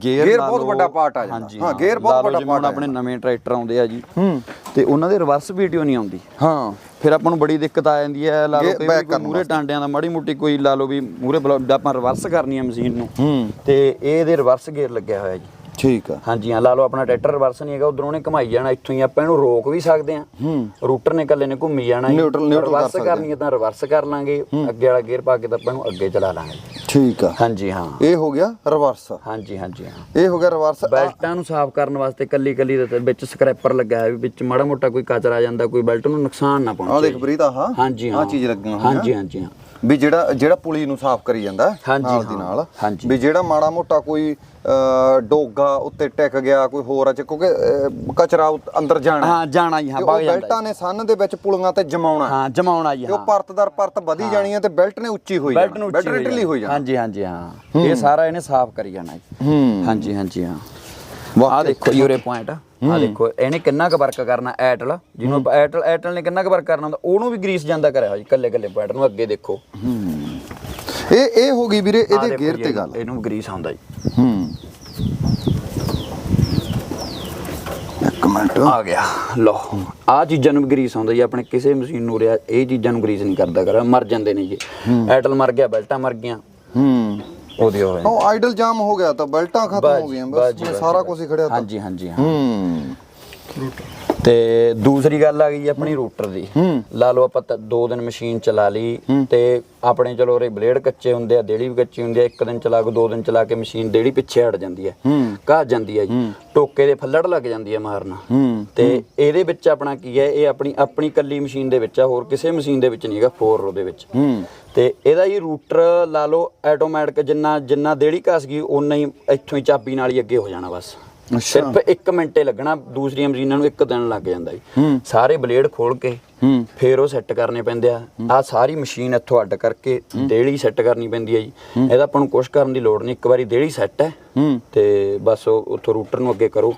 ਗੇਅਰ ਗੇਅਰ ਲਾ ਬਹੁਤ। ਵੱਡਾ ਪਾਰਟ ਆ ਜਾਂਦਾ। ਹਾਂ ਗੇਅਰ ਲਾ ਬਹੁਤ ਵੱਡਾ ਪਾਰਟ ਆਪਣੇ ਨਵੇਂ ਟਰੈਕਟਰ ਆਉਂਦੇ ਆ ਜੀ ਹੂੰ। ਤੇ ਉਹਨਾਂ ਦੇ ਰਿਵਰਸ ਵੀਡੀਓ ਨਹੀਂ ਆਉਂਦੀ। ਹਾਂ। ਫਿਰ ਆਪਾਂ ਨੂੰ ਬੜੀ ਦਿੱਕਤ ਆ ਜਾਂਦੀ ਹੈ ਲਾ ਲਓ ਗੇ- ਕਈ ਮੂਰੇ ਟਾਂਡਿਆਂ ਦਾ ਮਾੜੀ ਮੋਟੀ ਕੋਈ ਲਾ ਲਓ ਵੀ ਮੂਰੇ ਆਪਾਂ ਰਿਵਰਸ ਕਰਨੀ ਹੈ ਮਸ਼ੀਨ ਨੂੰ। ਹੂੰ। ਤੇ ਇਹਦੇ ਰਿਵਰਸ ਗੇਅਰ ਲੱਗਿਆ ਹੋਇਆ ਜੀ। ਠੀਕ ਆ। ਹਾਂਜੀ ਹਾਂ ਲਾ ਲਓ ਆਪਣਾ ਟਰੈਕਟਰ ਰਿਵਰਸ ਨਹੀਂ ਹੈਗਾ ਉਧਰੋਂ ਨੇ ਘਮਾਈ ਜਾਣਾ ਇੱਥੋਂ ਹੀ ਆਪਾਂ ਇਹਨੂੰ ਰੋਕ ਵੀ ਸਕਦੇ ਆ ਹੂੰ। ਰੂਟਰ ਨੇ ਇਕੱਲੇ ਨੇ ਘੁੰਮੀ ਜਾਣਾ neutral ਕਰ ਰਿਵਰਸ ਕਰਨੀ ਹੈ ਤਾਂ ਰਿਵਰਸ ਕਰ ਲਾਂਗੇ। ਅੱਗੇ ਵਾਲਾ ਗੇਅਰ ਪਾ ਕੇ ਤਾਂ ਆਪਾਂ ਇਹਨੂੰ ਅੱਗੇ ਚਲਾ ਲਾਂਗੇ। ਠੀਕ ਆ। ਹਾਂਜੀ ਹਾਂ। ਇਹ ਹੋ ਗਿਆ ਰਿਵਰਸ। ਹਾਂਜੀ ਹਾਂਜੀ ਹਾਂ। ਇਹ ਹੋ ਗਿਆ ਰਿਵਰਸ। ਬੈਲਟਾਂ ਨੂੰ ਸਾਫ਼ ਕਰਨ ਵਾਸਤੇ ਕੱਲੀ ਕੱਲੀ ਦੇ ਵਿੱਚ ਸਕ੍ਰੈਪਰ ਲੱਗਾ ਹੈ ਵਿੱਚ ਮਾੜਾ ਮੋਟਾ ਕੋਈ ਕਚਰਾ ਜਾਂਦਾ ਕੋਈ ਬੈਲਟ ਨੂੰ ਨੁਕਸਾਨ ਨਾ ਆ ਪਹੁੰਚੇ ਦੇਖ ਪ੍ਰੀਤ ਆਹ। ਹਾਂਜੀ ਹਾਂ। ਆ ਚੀਜ਼ ਲੱਗੀਆਂ ਹੋਈਆਂ। ਹਾਂਜੀ ਹਾਂਜੀ ਹਾਂ। ਵੀ ਜਿਹੜਾ ਜਿਹੜਾ ਪੁਲੀ ਨੂੰ ਸਾਫ਼ ਕਰੀ ਜਾਂਦਾ ਹਾਂਜੀ, ਨਾਲ ਦੀ। ਨਾਲ। ਵੀ ਜਿਹੜਾ ਮਾੜਾ ਮੋਟਾ ਕੋਈ ਡੋਗਾ ਉੱਤੇ ਟਿਕ ਗਿਆ ਕੋਈ ਹੋਰ ਅਚ ਕਿਉਂਕਿ ਕਚਰਾ ਅੰਦਰ ਜਾਣਾ। ਹਾਂ ਜਾਣਾ ਹਾਂ ਵਗ ਉਹ ਜਾਂਦਾ ਬੈਲਟਾਂ ਨੇ ਸੰਨ ਦੇ ਵਿੱਚ ਪੁਲੀਆਂ ਤੇ ਜਮਾਉਣਾ। ਹਾਂ ਜਮਾਉਣਾ ਜੀ ਤੇ ਉਹ ਹਾਂ। ਪਰਤਦਰ ਪਰਤ ਵਧੀ ਜਾਣੀ ਹੈ ਤੇ ਬੈਲਟ ਨੇ ਉੱਚੀ ਹੋਈ ਬੈਲਟ ਨੂੰ ਉੱਚੀ ਢਿੱਲੀ ਹੋਈ ਜਾਣਾ। ਹਾਂਜੀ ਹਾਂਜੀ ਹਾਂ। ਇਹ ਸਾਰਾ ਇਹਨੇ ਸਾਫ਼ ਕਰੀ ਜਾਣਾ ਹੂੰ। ਹਾਂਜੀ ਹਾਂਜੀ ਹਾਂ। ਆਹ ਦੇਖੋ ਉਰੇ ਪੁਆਇੰਟ ਆਹ ਦੇਖੋ ਇਹਨੇ ਕਿੰਨਾ ਕੁ ਵਰਕ ਕਰਨਾ ਐਟਲ। ਜਿਹਨੂੰ ਐਟਲ ਐਟਲ ਨੇ ਕਿੰਨਾ ਕੁ ਵਰਕ ਕਰਨਾ ਹੁੰਦਾ ਉਹਨੂੰ ਵੀ ਗਰੀਸ ਜਾਂਦਾ ਕਰਿਆ ਹੋਇਆ ਜੀ ਕੱਲੇ ਕੱਲੇ ਪੁਆਇੰਟ ਨੂੰ ਅੱਗੇ ਦੇਖੋ। ਇਹ ਇਹ ਹੋ ਗਈ ਵੀਰੇ ਇਹਦੇ ਗੇਅਰ ਤੇ ਗੱਲ। ਇਹਨੂੰ ਗਰੀਸ ਆਉਂਦਾ ਜੀ। ਹੂੰ। ਇੱਕ ਮਿੰਟ। ਆ ਗਿਆ। ਲੋ ਆ ਚੀਜ਼ਾਂ ਨੂੰ ਗਰੀਸ ਆਉਂਦਾ ਜੀ ਆਪਣੇ ਕਿਸੇ ਮਸ਼ੀਨ ਨੂੰ ਰਿਆ ਇਹ ਚੀਜ਼ਾਂ ਨੂੰ ਗਰੀਸ ਨਹੀਂ ਕਰਦਾ ਕਰ ਮਰ ਜਾਂਦੇ ਨੇ ਜੀ। ਐਟਲ ਮਰ ਗਿਆ ਬੈਲਟਾਂ ਮਰ ਗਈਆਂ। ਹੂੰ। ਉਹਦੇ ਹੋਏ ਉਹ ਆਈਡਲ ਜਾਮ ਹੋ ਗਿਆ ਤਾਂ ਬੈਲਟਾਂ ਖਤਮ ਹੋ ਗਈਆਂ ਬਸ ਸਾਰਾ ਕੁਝ ਹੀ ਖੜਿਆ ਤਾਂ। ਹਾਂਜੀ ਹਾਂਜੀ ਹਾਂ। ਹੂੰ। ਤੇ ਦੂਸਰੀ ਗੱਲ ਆ ਗਈ ਜੀ ਆਪਣੀ ਰੂਟਰ ਦੀ। ਲਾ ਲਓ ਆਪਾਂ ਦੋ ਦਿਨ ਮਸ਼ੀਨ ਚਲਾ ਲਈ ਤੇ ਆਪਣੇ ਚਲੋ ਰੇ ਬਲੇਡ ਕੱਚੇ ਹੁੰਦੇ ਆ ਦੇੜੀ ਵੀ ਕੱਚੀ ਹੁੰਦੀ ਆ ਇੱਕ ਦਿਨ ਚਲਾ ਕੇ ਦੋ ਦਿਨ ਚਲਾ ਕੇ ਮਸ਼ੀਨ ਦੇੜੀ ਪਿੱਛੇ ਹਟ ਜਾਂਦੀ ਹੈ। ਘਾ ਜਾਂਦੀ ਹੈ ਜੀ। ਟੋਕੇ ਦੇ ਫੱਲੜ ਲੱਗ ਜਾਂਦੀ ਹੈ ਮਾਰਨ। ਤੇ ਇਹਦੇ ਵਿੱਚ ਆਪਣਾ ਕੀ ਹੈ ਇਹ ਆਪਣੀ ਆਪਣੀ ਕੱਲੀ ਮਸ਼ੀਨ ਦੇ ਵਿੱਚ ਆ ਹੋਰ ਕਿਸੇ ਮਸ਼ੀਨ ਦੇ ਵਿੱਚ ਨਹੀਂ ਹੈਗਾ 4 ਰੋ ਦੇ ਵਿੱਚ। ਤੇ ਇਹਦਾ ਹੀ ਰੂਟਰ ਲਾ ਲਓ ਆਟੋਮੈਟਿਕ ਜਿੰਨਾ ਜਿੰਨਾ ਦੇੜੀ ਘਸ ਗਈ ਉਨਾ ਹੀ ਇੱਥੋਂ ਹੀ ਚਾਬੀ ਨਾਲ ਹੀ ਅੱਗੇ ਹੋ ਜਾਣਾ ਬਸ। ਸਿਰਫ 1 ਮਿੰਟੇ ਲੱਗਣਾ ਦੂਸਰੀਆਂ ਮਸ਼ੀਨਾਂ ਨੂੰ 1 ਦਿਨ ਲੱਗ ਜਾਂਦਾ ਜੀ। ਸਾਰੇ ਬਲੇਡ ਖੋਲ ਕੇ ਫੇਰ ਉਹ ਸੈੱਟ ਕਰਨੇ ਪੈਂਦੇ ਆ। ਆ ਸਾਰੀ ਮਸ਼ੀਨ ਇੱਥੋਂ ਅੱਡ ਕਰਕੇ ਦੇੜੀ ਸੈੱਟ ਕਰਨੀ ਪੈਂਦੀ ਹੈ ਜੀ। ਇਹਦਾ ਆਪਾਂ ਨੂੰ ਕੁਛ ਕਰਨ ਦੀ ਲੋੜ ਨਹੀਂ। ਇੱਕ ਵਾਰੀ ਦੇੜੀ ਸੈੱਟ ਹੈ ਤੇ ਬਸ ਉਹ ਉੱਥੋਂ ਰੂਟਰ ਨੂੰ ਅੱਗੇ ਕਰੋ।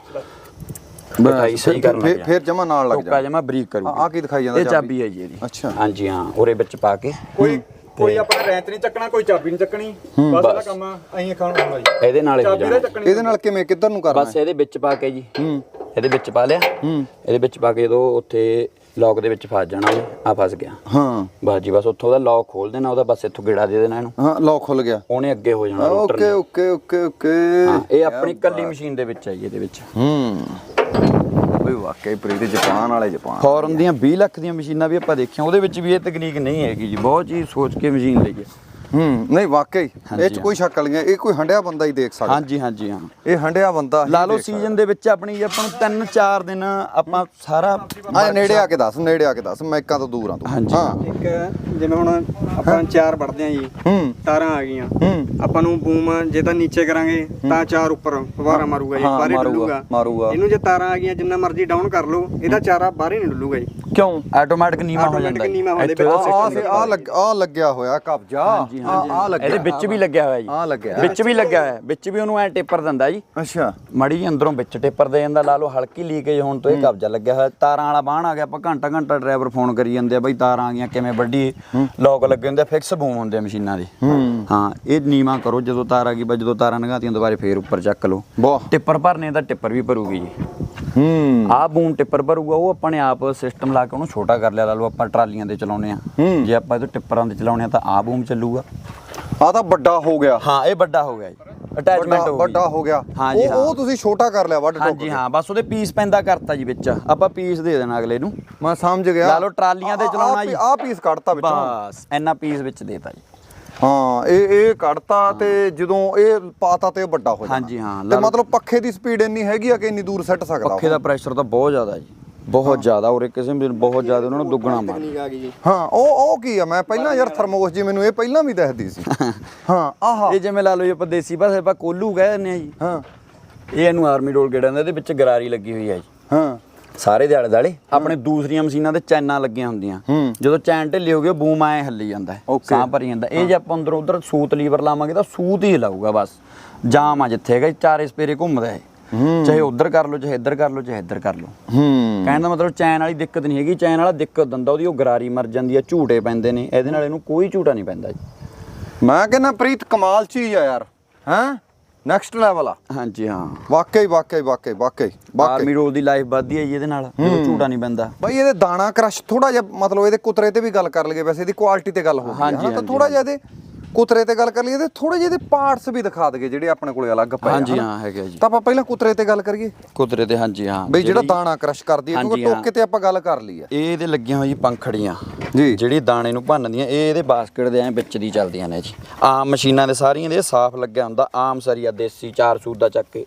ਕਟਾਈ ਸਹੀ ਕਰਨਾ ਫਿਰ ਫਿਰ ਜਮਾ ਨਾਲ ਲੱਗ ਟੋਕਾ ਜਾ ਜਮਾ ਬਰੀਕ ਕਰੂ। ਆ ਕੀ ਦਿਖਾਈ ਜਾਂਦਾ ਇਹ ਚਾਬੀ ਹੈ ਜੀ ਇਹਦੀ। ਅੱਛਾ। ਹਾਂਜੀ ਹਾਂ ਉਹਦੇ ਵਿੱਚ ਪਾ ਕੇ। ਕੋਈ ਕੋਈ ਆਪਣਾ ਰੈਂਚ ਨਹੀਂ ਚੱਕਣਾ ਕੋਈ ਚਾਬੀ ਨਹੀਂ ਚੱਕਣੀ। ਬਸ ਇਹਦਾ ਕੰਮ ਐਂ ਖਾਣ ਹੁੰਦਾ ਜੀ ਇਹਦੇ ਨਾਲ ਹੀ ਹੋ ਚਾਬੀ ਦਾ ਜਾਣਾ। ਚੱਕਣੀ ਇਹਦੇ ਨਾਲ ਕਿਵੇਂ ਕਿੱਧਰ ਨੂੰ ਕਰਨਾ ਬਸ ਇਹਦੇ ਵਿੱਚ ਪਾ ਕੇ ਜੀ। ਹੂੰ। ਇਹਦੇ ਵਿੱਚ ਪਾ ਲਿਆ। ਹੂੰ। ਇਹਦੇ ਵਿੱਚ ਪਾ ਕੇ ਜਦੋਂ ਉੱਥੇ ਲੌਕ ਦੇ ਵਿੱਚ ਫਸ ਜਾਣਾ ਆ ਫਸ ਗਿਆ। ਹਾਂ। ਬਸ ਜੀ ਬਸ ਉੱਥੋਂ ਦਾ ਲੌਕ ਖੋਲ ਦੇਣਾ ਉਹਦਾ ਬਸ ਇੱਥੋਂ ਗੇੜਾ ਦੇ ਦੇਣਾ ਇਹਨੂੰ। ਹਾਂ ਲੌਕ ਖੁੱਲ ਗਿਆ। ਉਹਨੇ ਅੱਗੇ ਹੋ ਜਾਣਾ ਓਕੇ ਓਕੇ ਓਕੇ ਓਕੇ। ਹਾਂ ਇਹ ਆਪਣੀ ਕੱਲੀ ਮਸ਼ੀਨ ਦੇ ਵਿੱਚ ਹੈ ਜੀ ਇਹਦੇ ਵਿੱਚ। ਹੂੰ। ਓਏ ਵਾਕਈ ਪ੍ਰੀਤ, ਜਪਾਨ ਵਾਲੇ ਜਪਾਨ। ਫੋਰਨ ਦੀਆਂ 20 ਲੱਖ ਦੀਆਂ ਮਸ਼ੀਨਾਂ ਵੀ ਆਪਾਂ ਦੇਖੀਆਂ, ਉਹਦੇ ਵਿੱਚ ਵੀ ਇਹ ਤਕਨੀਕ ਨਹੀਂ ਹੈਗੀ ਜੀ, ਬਹੁਤ ਚੀਜ਼ ਸੋਚ ਕੇ ਮਸ਼ੀਨ ਲਈ ਹੈ। ਹੂੰ ਨਹੀਂ ਵਾਕਈ। ਇਹ ਚ ਕੋਈ ਸ਼ੱਕ ਵਾਲੀ ਇਹ ਕੋਈ ਹੰਡਿਆ ਬੰਦਾ ਹੀ ਦੇਖ ਸਕਦਾ। ਹਾਂਜੀ ਹਾਂਜੀ ਹਾਂ। ਇਹ ਹੰਡਿਆ ਬੰਦਾ ਹੀ ਲਾ ਲਓ। ਸੀਜ਼ਨ ਦੇ ਵਿੱਚ ਆਪਣੀ ਜੀ ਆਪਾਂ ਨੂੰ 3-4 ਦਿਨ ਆਪਾਂ ਸਾਰਾ ਆ ਨੇੜੇ ਆ ਕੇ ਦੱਸ ਨੇੜੇ ਆ ਕੇ ਦੱਸ ਮੈਕਾਂ ਤੋਂ ਦੂਰ ਆ ਤੂੰ। ਹਾਂ। ਇੱਕ ਜਿਵੇਂ ਹੁਣ ਆਪਾਂ ਚਾਰ ਵੜਦੇ ਆ ਜੀ ਹੂੰ। ਤਾਰਾਂ ਆ ਗਈਆਂ। ਹੂੰ। ਆਪਾਂ ਨੂੰ ਬੂਮ ਜੇ ਤਾਂ ਨੀਚੇ ਕਰਾਂਗੇ ਤਾਂ ਚਾਰ ਉੱਪਰ ਫਵਾਰਾ ਮਾਰੂਗਾ ਜੀ ਹਾਂ, ਬਾਹਰੇ ਡੁੱਲੂਗਾ। ਮਾਰੂਗਾ। ਇਹਨੂੰ ਜੇ ਤਾਰਾਂ ਆ ਗਈਆਂ ਜਿੰਨਾ ਮਰਜ਼ੀ ਡਾਊਨ ਕਰ ਲਓ ਇਹਦਾ ਚਾਰਾ ਬਾਹਰੇ ਨਹੀਂ ਡੁੱਲੂਗਾ ਜੀ। ਕਿਉਂ? ਆਟੋਮੈਟਿਕ ਨੀਵਾ ਹੋ ਜਾਂਦਾ ਜੀ। ਨੀਵਾਂ ਹੁੰਦੇ ਇੱਥੇ ਵਿੱਚ ਉਹ ਆ system ਆ ਲੱਗ ਆ ਲੱਗਿਆ ਹੋਇਆ ਕਬਜਾ। ਹਾਂਜੀ ਆ ਹਾਂਜੀ ਆ ਲੱਗਿਆ ਇਹਦੇ ਵਿੱਚ ਵੀ ਲੱਗਿਆ ਹੋਇਆ ਜੀ। ਆ ਲੱਗਿਆ। ਵਿੱਚ ਵੀ ਲੱਗਿਆ ਹੋਇਆ। ਵਿੱਚ ਵੀ ਉਹਨੂੰ ਐ ਟੇਪਰ ਦਿੰਦਾ ਜੀ। ਅੱਛਾ। ਮੜੀ ਅੰਦਰੋਂ ਵਿੱਚ ਟੇਪਰ ਦੇ ਜਾਂਦਾ ਲਾ ਲਓ ਹਲਕੀ ਲੀਕੇਜ ਹੋਣ ਤੋਂ ਇਹ ਕਬਜ਼ਾ ਲੱਗਿਆ ਹੋਇਆ। ਤਾਰਾਂ ਵਾਲਾ ਬਾਹਣ ਆ ਗਿਆ ਆਪਾਂ ਘੰਟਾ ਘੰਟਾ ਡਰਾਈਵਰ ਫੋਨ ਕਰੀ ਜਾਂਦੇ ਆ ਬਈ ਤਾਰਾਂ ਆ ਗਈਆਂ ਕਿਵੇਂ ਵੱਡੀ ਲੋਕ ਲੱਗੇ ਹੁੰਦੇ ਫਿਕਸ ਬੂਮ ਹੁੰਦੇ ਮਸ਼ੀਨਾਂ ਦੇ। ਹਾਂ। ਇਹ ਨੀਵਾ ਕਰੋ ਜਦੋਂ ਤਾਰ ਆ ਗਈ ਬਸ ਜਦੋਂ ਤਾਰਾਂ ਲੰਘਾਤੀਆਂ ਦੁਬਾਰੇ ਫੇਰ ਉੱਪਰ ਚੱਕ ਲਓ। ਟਿੱਪਰ ਭਰਨੇ ਦਾ ਟਿੱਪਰ ਵੀ ਭਰੂਗੀ ਜੀ। ਹੂੰ। ਆਹ ਬੂਮ ਟਿੱਪਰ ਭਰੂਗਾ ਉਹ ਆਪਾਂ ਨੇ ਆਪ ਸਿਸਟਮ ਲਾ ਕੇ ਉਹਨੂੰ ਛੋਟਾ ਕਰ ਲਿਆ ਲਾ ਲਓ ਆਪਾਂ ਟਰਾਲੀਆਂ ਤੇ ਚਲਾਉਨੇ ਆ ਹੂੰ। ਜੇ ਆਪਾਂ ਇਹ ਟਿੱਪਰਾਂ ਤੇ ਚਲਾਉਨੇ ਆ ਤਾਂ ਆਹ ਬੂਮ ਚੱਲੂਗਾ। ਆ ਤਾਂ ਵੱਡਾ ਹੋ ਗਿਆ। ਹਾਂ ਇਹ ਵੱਡਾ ਹੋ ਗਿਆ ਜੀ। ਅਟੈਚਮੈਂਟ ਹੋ ਗਈ। ਵੱਡਾ ਹੋ ਗਿਆ। ਹਾਂ ਜੀ, ਉਹ ਹਾਂ। ਤੁਸੀਂ ਛੋਟਾ ਕਰ ਲਿਆ ਵੱਡ ਟੋਕ ਹਾਂਜੀ ਹਾਂ ਬਸ ਉਹਦੇ ਪੀਸ ਪੈਂਦਾ ਕਰਤਾ ਜੀ ਵਿੱਚ। ਆਪਾਂ ਪੀਸ ਦੇ ਦੇਣਾ ਅਗਲੇ ਨੂੰ। ਮੈਂ ਸਮਝ ਗਿਆ। ਲਾ ਲਓ ਟਰਾਲੀਆਂ ਤੇ ਚਲਾਉਣਾ ਜੀ। ਆ ਪੀਸ ਕੱਢਤਾ ਵਿੱਚੋਂ। ਬਸ ਇੰਨਾ ਪੀਸ ਵਿੱਚ ਦੇਤਾ ਜੀ। ਹਾਂ ਇਹ ਇਹ ਕੱਢਤਾ ਤੇ ਜਦੋਂ ਇਹ ਪਾਤਾ ਤੇ ਵੱਡਾ ਹੋ ਜਾਣਾ ਹਾਂਜੀ, ਹਾਂ, ਤੇ। ਮਤਲਬ ਪੱਖੇ ਦੀ ਸਪੀਡ ਇੰਨੀ ਹੈਗੀ ਆ ਕਿ ਇੰਨੀ ਦੂਰ ਸੱਟ ਸਕਦਾ ਪੱਖੇ ਦਾ ਪ੍ਰੈਸ਼ਰ ਤਾਂ ਬਹੁਤ ਜ਼ਿਆਦਾ ਜੀ। ਬਹੁਤ ਜ਼ਿਆਦਾ ਉਰੇ ਕਿਸੇ ਵੀ ਬਹੁਤ ਜ਼ਿਆਦਾ ਉਹਨਾਂ ਨੂੰ ਦੁੱਗਣਾ ਮਾਰ ਆ ਹਾਂ ਉਹ ਉਹ ਕੀ ਆ ਮੈਂ ਪਹਿਲਾਂ ਯਾਰ ਥਰਮੋਸ ਜੀ ਮੈਨੂੰ ਇਹ ਪਹਿਲਾਂ ਵੀ ਦੱਸਦੀ ਸੀ। (laughs) ਹਾਂ ਆਹਾ। ਇਹ ਜਿਵੇਂ ਲਾ ਲਓ ਜੀ ਆਪਾਂ ਦੇਸੀ ਭਾਸ਼ਾ ਆਪਾਂ ਕੋਲੂ ਕਹਿ ਦਿੰਦੇ ਆ ਜੀ। ਹਾਂ। ਇਹ ਇਹਨੂੰ ਆਰਮੀ ਡੋਲ ਗੇੜਾ ਇਹਦੇ ਵਿੱਚ ਗਰਾਰੀ ਲੱਗੀ ਹੋਈ ਹੈ ਜੀ। ਹਾਂ। ਸਾਰੇ ਦੇ ਆਲੇ ਦਾਲੇ ਆਪਣੇ ਦੂਸਰੀਆਂ ਮਸ਼ੀਨਾਂ ਤੇ ਚੈਨਾਂ ਲੱਗੀਆਂ ਹੁੰਦੀਆਂ। ਜਦੋਂ ਚੈਨ ਢਿੱਲੀ ਹੋ ਗਈ ਉਹ ਬੂਮ ਐ ਹੱਲੀ ਜਾਂਦਾ ਹੈ. ਸਾਹ ਭਰੀ ਜਾਂਦਾ। ਇਹ ਜੇ ਆਪਾਂ ਅੰਦਰੋਂ ਉਧਰ ਸੂਤ ਲੀਵਰ ਲਾਵਾਂਗੇ ਤਾਂ ਸੂਤ ਹੀ ਹਿਲਾਊਗਾ ਬਸ। ਜਾਮ ਆ ਜਿੱਥੇ ਹੈਗਾ ਚਾਰੇ ਸਪੇਰੇ ਘੁੰਮਦਾ ਹੈ। ਚਾਹੇ ਉਧਰ ਕਰ ਲਓ ਚਾਹੇ ਇੱਧਰ ਕਰ ਲਓ ਚਾਹੇ ਇੱਧਰ ਕਰ ਲਓ। ਹੂੰ। ਕਹਿਣ ਦਾ ਮਤਲਬ ਚੈਨ ਵਾਲੀ ਦਿੱਕਤ ਨਹੀਂ ਹੈਗੀ। ਚੈਨ ਵਾਲਾ ਦਿੱਕਤ ਦਿੰਦਾ ਉਹਦੀ ਉਹ ਗਰਾਰੀ ਮਰ ਜਾਂਦੀ ਹੈ ਝੂਟੇ ਪੈਂਦੇ ਨੇ। ਇਹਦੇ ਨਾਲ ਇਹਨੂੰ ਕੋਈ ਝੂਟਾ ਨਹੀਂ ਪੈਂਦਾ ਜੀ। ਮੈਂ ਕਹਿੰਦਾ ਪ੍ਰੀਤ ਕਮਾਲ ਚੀਜ਼ ਆ ਯਾਰ। ਹੈਂ? ਨੈਕਸਟ ਲੈਵਲ ਆ। ਹਾਂਜੀ ਹਾਂ। ਵਾਕਈ ਵਾਕਈ ਵਾਕਈ ਵਾਕਈ। ਆਰਮੀ ਰੋਲ ਦੀ ਲਾਈਫ ਵੱਧਦੀ ਹੈ ਜੀ ਇਹਦੇ ਨਾਲ ਜਦੋਂ ਝੂਟਾ ਨਹੀਂ ਪੈਂਦਾ। ਬਾਈ ਇਹਦੇ ਦਾਣਾ ਕ੍ਰਸ਼ ਥੋੜਾ ਜਿਹਾ ਮਤਲਬ ਇਹਦੇ ਕੁਤਰੇ ਤੇ ਵੀ ਗੱਲ ਕਰ ਲਈਏ ਵੈਸੇ ਇਹਦੀ ਕੁਆਲਿਟੀ ਤੇ ਗੱਲ ਹੋ ਗਈ ਹੈ ਤਾਂ ਥੋੜਾ ਜਿਹਾ ਇਹਦੇ ਕੁਤਰੇ ਤੇ ਗੱਲ ਕਰ ਲਈਏ ਤੇ ਥੋੜੇ ਜਿਹੇ ਇਹਦੇ ਪਾਰਟਸ ਵੀ ਦਿਖਾ ਦਈਏ ਜਿਹੜੇ ਆਪਣੇ ਕੋਲੇ ਅਲੱਗ ਪਏ ਹਾਂਜੀ? ਹਾਂ ਹੈਗਾ ਜੀ। ਤਾਂ ਆਪਾਂ ਪਹਿਲਾਂ ਕੁਤਰੇ ਤੇ ਗੱਲ ਕਰੀਏ। ਕੁਤਰੇ ਤੇ ਹਾਂਜੀ ਹਾਂ। ਬਈ ਜਿਹੜਾ ਦਾਣਾ ਕ੍ਰਸ਼ ਕਰਦੀ ਹੈ ਕਿਉਂਕਿ। ਟੋਕੇ ਤੇ ਆਪਾਂ ਗੱਲ ਕਰ ਲਈ ਆ। ਇਹ ਇਹਦੇ ਲੱਗੀਆਂ ਹੋਈ ਪੰਖੜੀਆਂ। ਜੀ। ਜਿਹੜੀ ਦਾਣੇ ਨੂੰ ਭੰਨਦੀਆਂ ਇਹ ਇਹਦੇ ਬਾਸਕਟ ਦੇ ਐ ਵਿੱਚ ਦੀ ਚੱਲਦੀਆਂ ਨੇ ਜੀ। ਆਮ ਮਸ਼ੀਨਾਂ ਦੇ ਸਾਰੀਆਂ ਦੇ ਸਾਫ਼ ਲੱਗਿਆ ਹੁੰਦਾ ਆਮ ਸਰੀਆ ਦੇਸੀ ਚਾਰ ਸੂਤ ਦਾ ਚੱਕ ਕੇ।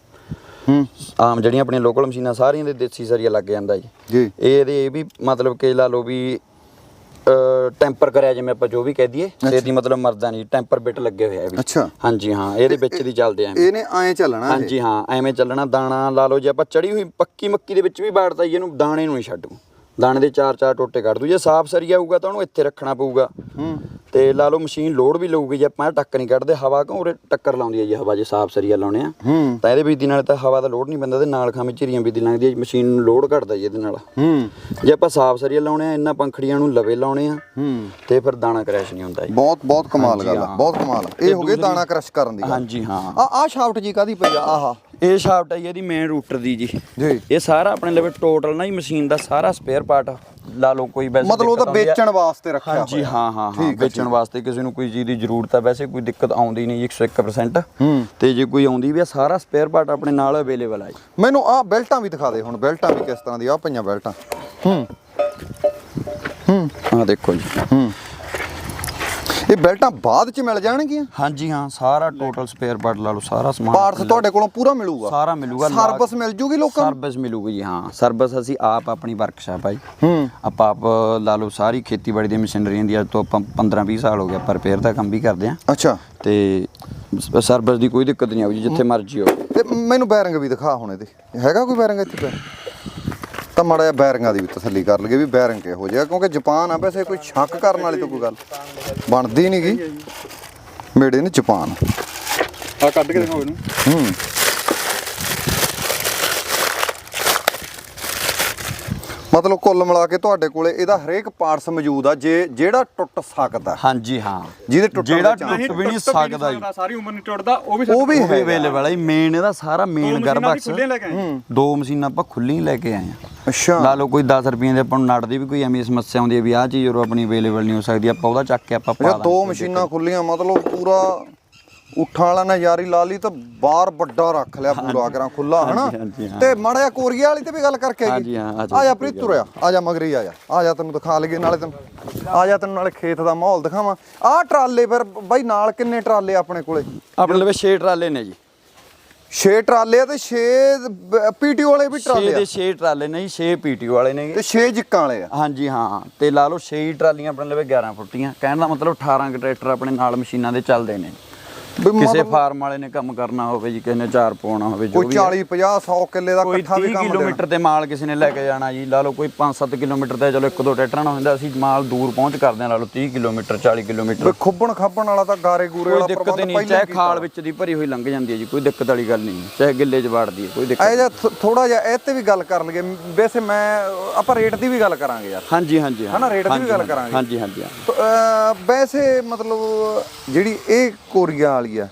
ਹੂੰ। ਆਮ ਜਿਹੜੀਆਂ ਆਪਣੀਆਂ ਲੋਕਲ ਮਸ਼ੀਨਾਂ ਸਾਰੀਆਂ ਦੇ ਦੇਸੀ ਸਰੀਆ ਲੱਗ ਜਾਂਦਾ ਜੀ। ਜੀ। ਇਹ ਇਹਦੇ ਇਹ ਵੀ ਮਤਲਬ ਕਿ ਲਾ ਲਓ ਵੀ ਟੈਂਪਰ ਕਰਿਆ ਜਿਵੇਂ ਆਪਾਂ ਜੋ ਵੀ ਕਹਿ ਦਈਏ ਛੇਤੀ ਮਤਲਬ ਮਰਦਾ ਨਹੀਂ ਟੈਂਪਰ ਬਿਟ ਲੱਗੇ ਹੋਏ ਆ ਇਹ ਵੀ ਅੱਛਾ। ਹਾਂਜੀ ਹਾਂ ਇਹਦੇ ਵਿੱਚ ਦੀ ਚੱਲਦੇ ਆ ਇਹਨੇ ਐਂ ਚੱਲਣਾ। ਹਾਂਜੀ ਹਾਂ ਐਵੇਂ ਚੱਲਣਾ ਦਾਣਾ ਲਾ ਲਓ ਜੇ ਆਪਾਂ ਚੜੀ ਹੋਈ ਪੱਕੀ ਮੱਕੀ ਦੇ ਵਿੱਚ ਵੀ ਬਾੜਦਾ ਜੀ ਇਹਨੂੰ ਦਾਣੇ ਨੂੰ ਹੀ ਛੱਡੂ ਦਾਣੇ ਦੇ ਚਾਰ ਚਾਰ ਟੋਟੇ ਕੱਢ ਦੂ। ਜੇ ਸਾਫ਼ ਸਰੀਆ ਹੋਊਗਾ ਤਾਂ ਉਹਨੂੰ ਇੱਥੇ ਰੱਖਣਾ ਪਊਗਾ। ਤੇ ਲਾ ਲਓ ਮਸ਼ੀਨ ਲੋਡ ਵੀ ਲਊਗੀ ਜੇ ਆਪਾਂ ਟੱਕ ਨਹੀਂ ਕੱਢਦੇ ਹਵਾ ਕਿਉਂ ਉਰੇ ਟੱਕਰ ਲਾਉਂਦੀ ਹੈ ਜੀ ਹਵਾ ਜੇ ਸਾਫ਼ ਸਰੀਆ ਲਾਉਣੇ ਆ? ਤਾਂ ਇਹਦੇ ਵਿੱਚ ਦੀ ਨਾਲ ਤਾਂ ਹਵਾ ਦਾ ਲੋਡ ਨਹੀਂ ਪੈਂਦਾ ਤੇ ਨਾਲ ਖਾਵੇਂ ਝਿਰੀਆਂ ਵੀ ਦੀ ਲੰਘਦੀ ਹੈ ਮਸ਼ੀਨ ਨੂੰ ਲੋਡ ਘਟਦਾ ਜੀ ਇਹਦੇ ਨਾਲ। ਹੂੰ। ਜੇ ਆਪਾਂ ਸਾਫ਼ ਸਰੀਆ ਲਾਉਣੇ ਆ ਇਹਨਾਂ ਪੰਖੜੀਆਂ ਨੂੰ ਲਵੇ ਲਾਉਣੇ ਆ ਹੂੰ। ਤੇ ਫਿਰ ਦਾਣਾ ਕਰੈਸ਼ ਨਹੀਂ ਹੁੰਦਾ ਜੀ। ਬਹੁਤ ਬਹੁਤ ਕਮਾਲ ਗੱਲ ਆ ਹਾਂ। ਬਹੁਤ ਕਮਾਲ। ਇਹ ਹੋ ਗਏ ਦਾਣਾ ਕ੍ਰਸ਼ ਕਰਨ ਦੀ। ਹਾਂਜੀ ਹਾਂ। ਆ ਆ ਸ਼ਾਫਟ ਜੀ ਕਾਦੀ ਪਈ ਆ? ਆਹਾ। ਇਹ ਸ਼ਾਫਟ ਹੈ ਜੀ ਇਹਦੀ ਮੇਨ ਰੂਟਰ ਦੀ ਜੀ। ਜੀ। ਇਹ ਸਾਰਾ ਆਪਣੇ ਲਵੇ ਟੋਟਲ ਨਾ ਹੀ ਮਸ਼ੀਨ ਦਾ ਸਾਰਾ ਸਪੇਅਰ ਪਾਰਟ ਲਾ ਲਓ ਕੋਈ ਵੈਸੇ ਮਤਲਬ ਆਉਂਦੀ ਆ- ਵੇਚਣ ਵਾਸਤੇ ਰੱਖਿਆ ਹਾਂਜੀ ਹੋਇਆ। ਹਾਂ ਹਾਂ ਹਾਂ ਹੈ, ਵੇਚਣ ਵਾਸਤੇ ਕਿਸੇ ਨੂੰ ਕੋਈ ਚੀਜ਼ ਦੀ ਜ਼ਰੂਰਤ ਹੈ ਵੈਸੇ ਕੋਈ ਦਿੱਕਤ ਆਉਂਦੀ ਨਹੀਂ ਜੀ 101% ਹੂੰ। ਤੇ ਜੇ ਕੋਈ ਆਉਂਦੀ ਵੀ ਆ ਸਾਰਾ ਸਪੇਅਰ ਪਾਰਟ ਆਪਣੇ ਨਾਲ ਅਵੇਲੇਬਲ ਆ ਜੀ। ਮੈਨੂੰ ਆ ਬੈਲਟਾਂ ਵੀ ਦਿਖਾ ਦੇ ਹੁਣ ਬੈਲਟਾਂ ਵੀ ਕਿਸ ਤਰ੍ਹਾਂ ਦੀ ਆ ਪਈਆਂ ਬੈਲਟਾਂ। ਹੂੰ। ਆਹ ਦੇਖੋ ਜੀ। ਹੂੰ। ਇਹ ਬੈਲਟਾਂ ਬਾਅਦ ਚ ਮਿਲ ਜਾਣਗੀਆਂ? ਹਾਂਜੀ ਹਾਂ ਸਾਰਾ ਟੋਟਲ ਸਪੇਅਰ ਪਾਰਟ ਲਾ ਲਓ ਸਾਰਾ ਸਮਾਨ ਪਾਰਟਸ ਤੁਹਾਡੇ ਕੋਲੋਂ ਪੂਰਾ ਮਿਲੂਗਾ? ਸਾਰਾ ਮਿਲੂਗਾ ਸਰਵਿਸ ਮਿਲ ਜੂਗੀ ਲੋਕਾਂ ਨੂੰ? ਸਰਵਿਸ ਮਿਲੂਗੀ ਜੀ ਹਾਂ। ਸਰਵਿਸ ਅਸੀਂ ਆਪ ਆਪਣੀ ਵਰਕਸ਼ਾਪ ਆ ਜੀ ਹੂੰ। ਆਪਾਂ ਆਪ ਲਾ ਲਓ ਸਾਰੀ ਖੇਤੀਬਾੜੀ ਦੀਆਂ ਮਸ਼ੀਨਰੀਆਂ ਦੀ ਅੱਜ ਤੋਂ ਆਪਾਂ 15 20 ਸਾਲ ਹੋ ਗਿਆ ਆਪਾਂ ਰਿਪੇਅਰ ਦਾ ਕੰਮ ਵੀ ਕਰਦੇ ਆ ਅੱਛਾ। ਤੇ ਸਰਵਿਸ ਦੀ ਕੋਈ ਦਿੱਕਤ ਨਹੀਂ ਆਊਗੀ ਜਿੱਥੇ ਮਰਜ਼ੀ ਹੋ ਤੇ ਮੈਨੂੰ ਬੈਰਿੰਗ ਵੀ ਦਿਖਾ ਹੁਣ ਇਹਦੇ। ਹੈਗਾ ਕੋਈ ਬੈਰਿੰਗ ਇੱਥੇ ਪਿਆ ਤਾਂ ਮਾੜਾ ਜਿਹਾ ਬੈਰਿੰਗਾਂ ਦੀ ਵੀ ਤਸੱਲੀ ਕਰ ਲਈਏ ਵੀ ਬੈਰਿੰਗ ਕਿਹੋ ਜਿਹਾ ਕਿਉਂਕਿ ਜਾਪਾਨ ਆ ਵੈਸੇ ਕੋਈ ਸ਼ੱਕ ਕਰਨ ਵਾਲੀ ਤਾਂ ਕੋਈ ਗੱਲ ਬਣਦੀ ਨਹੀਂ ਗੀ ਮੇਡ ਇਨ ਜਾਪਾਨ। ਆ ਕੱਢ ਕੇ ਦਿਖਾਓ ਇਹਨੂੰ। ਹੂੰ। ਮਤਲਬ ਕੁੱਲ ਮਿਲਾ ਕੇ ਤੁਹਾਡੇ ਕੋਲੇ ਇਹਦਾ ਹਰੇਕ ਪਾਰਟਸ ਮੌਜੂਦ ਆ ਜੇ ਜਿਹੜਾ ਟੁੱਟ ਸਕਦਾ। ਹਾਂਜੀ ਹਾਂ। ਜਿਹਦੇ ਟੁੱਟਣ ਜਿਹੜਾ ਟੁੱਟ ਵੀ ਨਹੀਂ ਸਕਦਾ ਜੀ। ਸਾਰੀ ਉਮਰ ਨਹੀਂ ਟੁੱਟਦਾ ਉਹ ਵੀ ਉਹ ਵੀ ਉਹ ਵੀ ਹੈਗਾ। ਅਵੇਲੇਬਲ ਹੈ ਮੇਨ ਇਹਦਾ ਸਾਰਾ ਮੇਨ ਗਰਬਕਸ ਖੁੱਲੇ ਦੋ ਮਸ਼ੀਨਾਂ ਆਪਾਂ ਖੁੱਲੀਆਂ ਲੈ ਕੇ ਆਏ ਆ। ਅੱਛਾ। ਲਾ ਲਓ ਕੋਈ 10 ਰੁਪਏ ਦੇ ਆਪਾਂ ਨੂੰ ਨਟ ਦੀ ਵੀ ਕੋਈ ਐਵੇਂ ਸਮੱਸਿਆ ਆਉਂਦੀ ਹੈ ਵੀ ਆਹ ਚੀਜ਼ ਉਹ ਆਪਣੀ ਅਵੇਲੇਬਲ ਨਹੀਂ ਹੋ ਸਕਦੀ ਆਪਾਂ ਉਹਦਾ ਚੱਕ ਕੇ ਆਪਾਂ ਪਾ ਦਾਂਗੇ ਦੋ ਮਸ਼ੀਨਾਂ ਖੁੱਲੀਆਂ ਮਤਲਬ ਪੂਰਾ ਉਠਾਂ ਵਾਲਾ ਨੇ ਯਾਰੀ ਲਾ ਲਈ ਤਾਂ ਬਾਹਰ ਵੱਡਾ ਰੱਖ ਲਿਆ ਪੂਰਾ ਕਰਾਂ ਖੁੱਲਾ ਹਨਾ। ਤੇ ਮਾੜਾ ਜਿਹਾ ਕੋਰੀਆ ਵਾਲੀ ਤੇ ਵੀ ਗੱਲ ਕਰਕੇ ਹਾਂ, ਆ ਆ ਜਾ ਪ੍ਰੀਤ ਤੁਰਿਆ ਆ ਜਾ ਮਗਰੀ ਆ ਜਾ। ਆ ਜਾ ਤੈਨੂੰ ਦਿਖਾ ਲਈਏ ਨਾਲੇ ਤੈਨੂੰ ਆ ਜਾ ਤੈਨੂੰ ਨਾਲੇ ਖੇਤ ਦਾ ਮਾਹੌਲ ਦਿਖਾਵਾਂ। ਆਹ ਟਰਾਲੇ ਫਿਰ ਬਾਈ ਨਾਲ ਕਿੰਨੇ ਟਰਾਲੇ ਆਪਣੇ ਕੋਲੇ? ਆਪਣੇ ਲਵੇ 6 ਟਰਾਲੇ ਨੇ ਜੀ। 6 ਟਰਾਲੇ ਆ ਤੇ 6 ਪੀਟੀ ਵਾਲੇ ਵੀ 6 ਟਰਾਲੇ ਆ? 6 ਟਰਾਲੇ ਨੇ ਜੀ 6 ਪੀਟੀਓ ਵਾਲੇ ਨੇ ਤੇ 6 ਜਿੱਕਾਂ ਵਾਲੇ ਆ? ਹਾਂਜੀ ਹਾਂ। ਤੇ ਲਾ ਲਓ 6 ਟਰਾਲੀਆਂ ਆਪਣੇ ਲਵੇ 11 ਫੁੱਟੀਆਂ। ਕਹਿਣ ਦਾ ਮਤਲਬ 18 ਕੁ ਟਰੈਕਟਰ ਆਪਣੇ ਨਾਲ ਮਸ਼ੀਨਾਂ ਦੇ ਚੱਲਦੇ ਨੇ। ਕਿਸੇ ਫਾਰਮ ਵਾਲੇ ਨੇ ਕੰਮ ਕਰਨਾ ਹੋਵੇ ਜੀ ਕਿਸੇ ਨੇ ਚਾਰ ਪਾਉਣਾ ਹੋਵੇ ਜੋ ਕੋਈ ਵੀ ਹੈ। 40 50 100 ਕਿੱਲੇ ਦਾ ਇਕੱਠਾ ਵੀ 30 ਕੰਮ ਦੇਣਾ ਕਿਲੋਮੀਟਰ ਤੇ ਮਾਲ ਕਿਸੇ ਨੇ ਲੈ ਕੇ ਜਾਣਾ ਜੀ ਲਾ ਲਓ ਕੋਈ 5-7 ਕਿਲੋਮੀਟਰ ਤੇ ਚਲੋ ਇੱਕ ਦੋ ਟਰੈਕਟਰਾਂ ਨਾਲ ਹੁੰਦਾ ਅਸੀਂ ਮਾਲ ਦੂਰ ਪਹੁੰਚ ਕਰਦੇ ਹਾਂ ਲਾ ਲਓ 30 ਕਿਲੋਮੀਟਰ 40 ਕਿਲੋਮੀਟਰ ਖੁੱਬਣ ਖਾਬਣ ਵਾਲਾ ਤਾਂ ਗਾਰੇ ਗੂਰੇ ਵਾਲਾ ਦਿੱਕਤ ਪ੍ਰਬੰਧ ਨਹੀਂ ਚਾਹੇ। ਖਾਲ ਵਿੱਚ ਦੀ ਭਰੀ ਹੋਈ ਲੰਘ ਜਾਂਦੀ ਹੈ ਜੀ ਕੋਈ ਦਿੱਕਤ ਵਾਲੀ ਗੱਲ ਨਹੀਂ ਚਾਹੇ ਗਿੱਲੇ 'ਚ ਵੜਦੀ ਹੈ ਕੋਈ ਦਿੱਕਤ ਜਾਂ ਥੋੜਾ ਜਿਹਾ ਇਹ ਤੇ ਵੀ ਗੱਲ ਕਰ ਲਈਏ ਵੈਸੇ ਮੈਂ ਆਪਾਂ ਰੇਟ ਦੀ ਵੀ ਗੱਲ ਕਰਾਂਗੇ ਯਾਰ ਹਾਂਜੀ ਹਾਂਜੀ ਹਨਾ, ਰੇਟ ਦੀ ਵੀ ਗੱਲ ਕਰਾਂਗੇ। ਹਾਂਜੀ ਹਾਂਜੀ ਵੈਸੇ ਮਤਲਬ ਜਿਹੜੀ ਇਹ ਕੋਰੀਆ ਵਾਲੀ ਆ।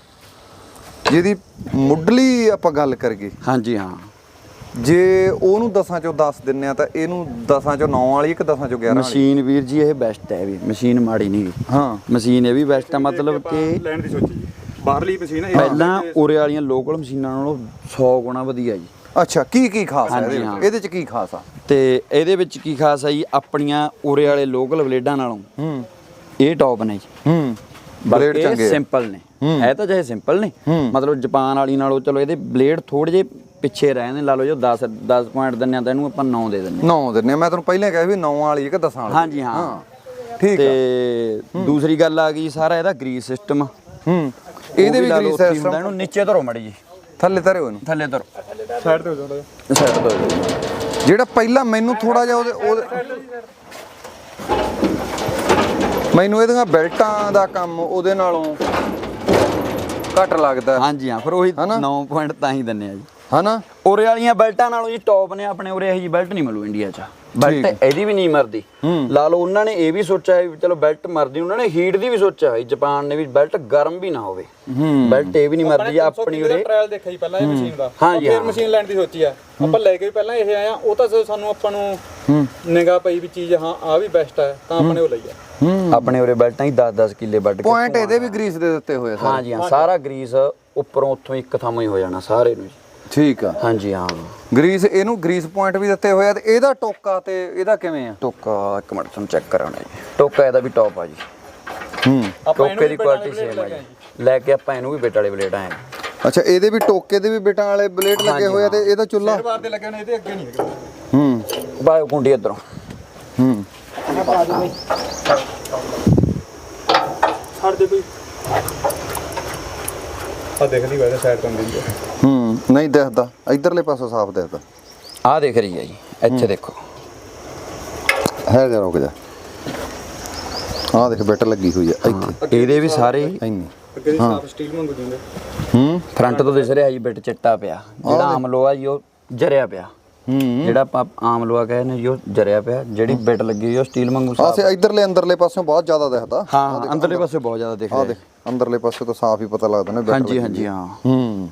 ਜਿਹਦੀ ਮੁੱਢਲੀ ਆਪਾਂ ਗੱਲ ਕਰੀਏ। ਹਾਂਜੀ ਹਾਂ। ਜੇ ਉਹਨੂੰ 10 ਚੋਂ 10 ਦਿੰਨੇ ਆ ਤਾਂ ਇਹਨੂੰ 10 ਚੋਂ 9 ਵਾਲੀ ਕਿ 10 ਚੋਂ 11 ਵਾਲੀ? ਮਸ਼ੀਨ ਵੀਰ ਜੀ ਇਹ ਬੈਸਟ ਹੈ ਵੀ। ਮਸ਼ੀਨ ਮਾੜੀ ਨਹੀਂ ਹਾਂ। ਮਸ਼ੀਨ ਇਹ ਵੀ ਬੈਸਟ ਹੈ ਮਤਲਬ ਕਿ ਲੈਣ ਦੀ ਸੋਚੀ ਜੀ। ਬਾਹਰਲੀ ਮਸ਼ੀਨ ਹੈ ਪਹਿਲਾਂ ਉਰੇ ਵਾਲੀਆਂ ਲੋਕਲ ਮਸ਼ੀਨਾਂ ਨਾਲੋਂ 100 ਗੁਣਾ ਵਧੀਆ ਜੀ। ਅੱਛਾ ਕੀ ਕੀ ਖਾਸ ਹੈ। ਇਹਦੇ ਵਿੱਚ ਕੀ ਖਾਸ ਆ? ਤੇ ਇਹਦੇ ਵਿੱਚ ਕੀ ਖਾਸ ਹੈ ਜੀ? ਆਪਣੀਆਂ ਉਰੇ ਵਾਲੇ ਲੋਕਲ ਬਲੇਡਾਂ ਨਾਲੋਂ। ਹੂੰ। ਇਹ ਟੌਪ ਨੇ ਜੀ। ਹੂੰ। ਬਲੇਡ ਚੰਗੇ। ਸਿੰਪਲ ਨੇ। ਹੈ। ਤਾਂ ਜਿਹੇ ਸਿੰਪਲ ਨੇ। ਮਤਲਬ ਜਾਪਾਨ ਵਾਲੀ ਨਾਲੋਂ ਚਲੋ ਇਹਦੇ ਬਲੇਡ ਥੋੜੇ ਜਿਹੇ ਪਿੱਛੇ ਰਹਿ ਨੇ ਲਾ ਲਓ ਜੋ 10 10 ਪੁਆਇੰਟ ਦਿੰਨੇ ਆ ਤਾਂ ਇਹਨੂੰ ਆਪਾਂ 9 ਦੇ ਦਿੰਨੇ 9 ਦਿੰਨੇ ਆ। ਮੈਂ ਤੁਹਾਨੂੰ ਪਹਿਲਾਂ ਕਿਹਾ ਸੀ ਵੀ 9 ਵਾਲੀ ਹੈ ਕਿ 10 ਵਾਲੀ। ਹਾਂਜੀ ਹਾਂ। ਠੀਕ ਤੇ ਦੂਸਰੀ ਗੱਲ ਆ ਗਈ ਸਾਰਾ ਇਹਦਾ ਗਰੀਸ ਸਿਸਟਮ ਹੂੰ। ਇਹਦੇ ਵੀ ਗਰੀਸ ਸਿਸਟਮ ਇਹਨੂੰ ਨੀਚੇ ਧਰੋ ਮੜੀ ਜੀ ਥੱਲੇ ਧਰੇ ਹੋਏ ਨੂੰ ਥੱਲੇ ਧਰੋ। ਸਾਈਡ ਤੇ ਹੋ ਸਾਈਡ ਤੋਂ ਹੋ ਜਾਓ। ਜਿਹੜਾ ਪਹਿਲਾਂ ਮੈਨੂੰ ਥੋੜਾ ਜਿਹਾ ਉਹਦੇ ਉਹਦੇ ਮੈਨੂੰ ਇਹਦੀਆਂ ਬੈਲਟਾਂ ਦਾ ਕੰਮ ਉਹਦੇ ਨਾਲੋਂ ਘੱਟ ਲੱਗਦਾ। ਹਾਂਜੀ ਹਾਂ ਫਿਰ ਉਹੀ ਹਨਾ? 9 ਪੁਆਇੰਟ ਤਾਂ ਹੀ ਦਿੰਨੇ ਆ ਜੀ। ਹਨਾ? ਉਰੇ ਵਾਲੀਆਂ ਬੈਲਟਾਂ ਨਾਲੋਂ ਜੀ ਟੌਪ ਨੇ ਆਪਣੇ ਉਰੇ ਇਹੀ ਜੀ ਬੈਲਟ ਨਹੀਂ ਮਿਲੂ ਇੰਡੀਆ 'ਚ। ਬੈਲਟ ਇਹਦੀ ਵੀ ਨਹੀਂ ਮਰਦੀ। ਲਾ ਲਓ ਉਹਨਾਂ ਨੇ ਇਹ ਵੀ ਸੋਚਿਆ ਹੈ ਵੀ ਚਲੋ ਬੈਲਟ ਮਰਦੀ ਉਹਨਾਂ ਨੇ ਹੀਟ ਦੀ ਵੀ ਸੋਚਿਆ ਹੈ ਜਾਪਾਨ ਨੇ ਵੀ ਬੈਲਟ ਗਰਮ ਵੀ ਨਾ ਹੋਵੇ। ਬੈਲਟ ਇਹ ਵੀ ਨਹੀਂ ਮਰਦੀ ਆਪਣੀ ਉਰੇ। ਟ੍ਰਾਇਲ ਦੇਖਿਆ ਜੀ ਪਹਿਲਾਂ ਇਹ ਮਸ਼ੀਨ ਦਾ। ਹਾਂਜੀ, ਫਿਰ। ਮਸ਼ੀਨ ਲੈਣ ਦੀ ਸੋਚੀ ਆ। ਆਪਾਂ ਲੈ ਕੇ ਵੀ ਪਹਿਲਾਂ ਇਹ ਆਇਆ ਉਹ ਤਾਂ ਸਾਨੂੰ ਆਪਾਂ ਨੂੰ ਨਿਗਾਹ ਪਈ ਵੀ ਚੀਜ਼ ਹਾਂ ਆ ਵੀ ਬੈਸਟ ਹੈ ਤਾਂ ਆਪਾਂ ਨੇ ਉਹ ਲਈ ਆ। ਆਪਣੇ ਉਰੇ ਬੈਲਟਾਂ ਹੀ 10-10 ਕਿੱਲੇ ਵੱਢ ਕੇ ਪੁਆਇੰਟ ਇਹਦੇ ਵੀ ਗਰੀਸ ਦੇ ਦਿੱਤੇ ਹੋਏ ਆ ਸਾਰੇ। ਹਾਂਜੀ ਹਾਂ ਸਾਰਾ ਗਰੀਸ ਉੱਪਰੋਂ ਉੱਥੋਂ ਇੱਕ ਥਾਂ ਹੀ ਹੋ ਜਾਣਾ ਸਾਰੇ ਨੂੰ। ਜੀ। ਠੀਕ ਆ। ਹਾਂਜੀ ਹਾਂ। ਗਰੀਸ ਇਹਨੂੰ ਗਰੀਸ ਪੁਆਇੰਟ ਵੀ ਦਿੱਤੇ ਹੋਏ ਆ ਤੇ ਇਹਦਾ ਟੋਕਾ ਤੇ ਇਹਦਾ ਕਿਵੇਂ ਆ? ਟੋਕਾ ਇੱਕ ਮਿੰਟ ਤੁਹਾਨੂੰ ਚੈੱਕ ਕਰਾਉਣਾ ਜੀ। ਟੋਕਾ ਇਹਦਾ ਵੀ ਟੌਪ ਆ ਜੀ। ਹੂੰ। ਆਪਾਂ ਇਹਨੂੰ ਟੋਕੇ ਦੀ ਵੀ ਕੁਆਲਿਟੀ ਸੇਮ ਆ ਜੀ। ਲੈ ਕੇ ਆਪਾਂ ਇਹਨੂੰ ਵੀ ਬੇਟ ਵਾਲੇ ਬਲੇਡ ਆਏ ਅੱਛਾ ਇਹਦੇ ਵੀ ਟੋਕੇ ਦੇ ਵੀ ਬਿਟਾਂ ਵਾਲੇ ਬਲੇਡ ਲੱਗੇ ਹੋਏ ਆ ਤੇ ਇਹਦਾ ਚੁੱਲਾ ਬਾਰ ਦੇ ਲੱਗੇ ਨੇ ਇਹਦੇ ਅੱਗੇ ਨਹੀਂ ਹੈਗੇ। ਹੂੰ। ਬਾਇਓ ਕੁੰਡੀ ਇਧਰੋਂ। ਹੂੰ। ਛੱਡ ਦੇ ਕੋਈ। ਆ ਦੇਖ ਲਈ ਵੈਸੇ ਸਾਈਡ ਤੋਂ ਦਿੰਦੇ ਹੂੰ ਨਹੀਂ ਦਿਖਦਾ। ਇਧਰਲੇ ਪਾਸੋਂ ਸਾਫ਼ ਦਿਖਦਾ। ਆਹ ਦੇਖ ਰਹੀ ਹੈ ਜੀ। ਇੱਥੇ ਦੇਖੋ। ਹੈ ਜਰਾ ਰੁਕ ਜਾ। ਆਹ ਦੇਖ ਬਿੱਟ ਲੱਗੀ ਹੋਈ ਆ ਇੱਥੇ। ਇਹਦੇ ਵੀ ਸਾਰੇ ਹੀ। ਇੰਨੀ। ਅੱਗੇ ਦੀ ਸਾਫ਼ ਸਟੀਲ ਮੰਗੂ ਦਿੰਦੇ ਹੂੰ। ਫਰੰਟ ਤੋਂ ਦਿਸ ਰਿਹਾ ਜੀ ਬਿੱਟ ਚਿੱਟਾ ਪਿਆ। ਜਿਹੜਾ ਆਮ ਲੋਹਾ ਜੀ ਉਹ ਜਰਿਆ ਪਿਆ। ਜਿਹੜਾ ਆਪਾਂ ਆਮ ਲੋਹਾ ਕਹਿੰਦੇ ਨੇ ਜੀ ਜਰਿਆ ਪਿਆ। ਜਿਹੜੀ ਬਿੱਟ ਲੱਗੀ ਹੋਈ ਉਹ ਸਟੀਲ ਵਾਂਗੂ ਸਾਫ਼ ਸੇ ਇਧਰਲੇ ਅੰਦਰਲੇ ਪਾਸੋਂ ਬਹੁਤ ਜ਼ਿਆਦਾ ਦਿਖਦਾ। ਹਾਂ ਅੰਦਰਲੇ ਪਾਸੇ ਬਹੁਤ ਜ਼ਿਆਦਾ ਦਿਖ ਰਿਹਾ ਦੇਖ ਅੰਦਰਲੇ ਪਾਸੇ ਤੋਂ ਸਾਫ਼ ਹੀ ਪਤਾ ਲੱਗਦਾ ਨਾ ਬਿੱਟ ਹਾਂਜੀ ਹਾਂਜੀ ਹਾਂ। ਹੂੰ।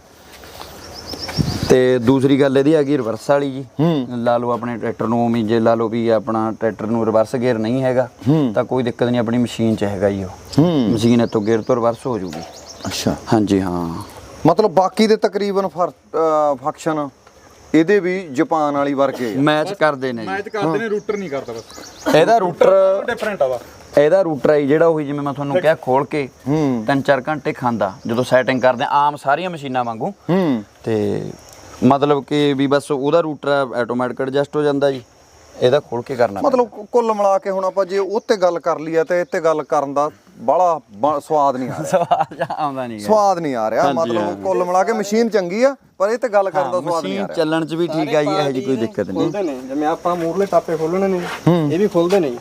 ਤੇ ਦੂਸਰੀ ਗੱਲ ਇਹਦੀ ਹੈਗੀ ਰਿਵਰਸ ਵਾਲੀ ਜੀ। ਹੂੰ। ਲਾ ਲਓ ਆਪਣੇ ਟਰੈਕਟਰ ਨੂੰ ਉਵੇਂ ਜੇ ਲਾ ਲਓ ਵੀ ਆਪਣਾ ਟਰੈਕਟਰ ਨੂੰ ਰਿਵਰਸ ਗੇਅਰ ਨਹੀਂ ਹੈਗਾ ਤਾਂ ਕੋਈ ਦਿੱਕਤ ਨਹੀਂ ਆਪਣੀ ਮਸ਼ੀਨ 'ਚ ਹੈਗਾ ਜੀ ਉਹ। ਹੂੰ। ਮਸ਼ੀਨ ਇੱਥੋਂ ਗੇਅਰ ਤੋਂ ਰਿਵਰਸ ਹੋ ਜੂਗੀ। ਅੱਛਾ। ਹਾਂਜੀ ਹਾਂ। ਮਤਲਬ ਬਾਕੀ ਦੇ ਤਕਰੀਬਨ ਫੰਕਸ਼ਨ ਇਹਦੇ ਵੀ ਜਾਪਾਨ ਵਾਲੀ ਵਰਗੇ ਆ। ਮੈਚ ਕਰਦੇ ਨੇ ਜੀ। ਮੈਚ ਕਰਦੇ ਨੇ ਰੂਟਰ ਨਹੀਂ ਕਰਦਾ ਬਸ। ਇਹਦਾ ਰੂਟਰ ਡਿਫਰੈਂਟ ਆ ਵਾ ਇਹਦਾ ਰੂਟਰ ਹੈ ਜਿਹੜਾ ਉਹੀ ਜਿਵੇਂ ਮੈਂ ਤੁਹਾਨੂੰ ਕਿਹਾ ਖੋਲ ਕੇ ਹੂੰ। ਤਿੰਨ ਚਾਰ ਘੰਟੇ ਖਾਂਦਾ ਜਦੋਂ ਸੈਟਿੰਗ ਕਰਦੇ ਆ ਆਮ ਸਾਰੀਆਂ ਮਸ਼ੀਨਾਂ ਵਾਂਗੂ। ਹੂੰ। ਤੇ ਮਤਲਬ ਕਿ ਵੀ ਬਸ ਉਹਦਾ ਰੂਟਰ ਆਟੋਮੈਟਿਕ ਐਡਜਸਟ ਹੋ ਜਾਂਦਾ ਜੀ। ਇਹਦਾ ਖੋਲ ਕੇ ਕਰਨਾ। ਮਤਲਬ ਕੁੱਲ ਮਿਲਾ ਕੇ ਹੁਣ ਆਪਾਂ ਜੇ ਉਹ ਤੇ ਗੱਲ ਕਰ ਲਈਏ ਤੇ ਇਹ ਤੇ ਗੱਲ ਕਰਨ ਦਾ ਬੜਾ ਸਵਾਦ ਨਹੀਂ ਆ ਰਿਹਾ। ਜਿਹਾ ਆਉਂਦਾ ਨਹੀਂ ਸਵਾਦ ਨਹੀਂ ਆ ਰਿਹਾ। ਮਤਲਬ ਕੁੱਲ ਮਿਲਾ ਕੇ ਮਸ਼ੀਨ ਚੰਗੀ ਆ ਪਰ ਇਹ ਤੇ ਗੱਲ ਕਰਨ ਦਾ ਸਵਾਦ ਨਹੀਂ ਆ ਮਸ਼ੀਨ ਰਿਹਾ। ਚੱਲਣ 'ਚ ਵੀ ਠੀਕ ਆ ਜੀ ਇਹੋ ਜੀ ਕੋਈ ਦਿੱਕਤ ਨਹੀਂ। ਖੁੱਲਦੇ ਨੇ। ਜਿਵੇਂ ਆਪਾਂ ਮੂਰਲੇ ਟਾਪੇ ਖੋਲਣੇ ਨੇ ਇਹ ਵੀ ਖੁੱਲਦੇ ਨੇ।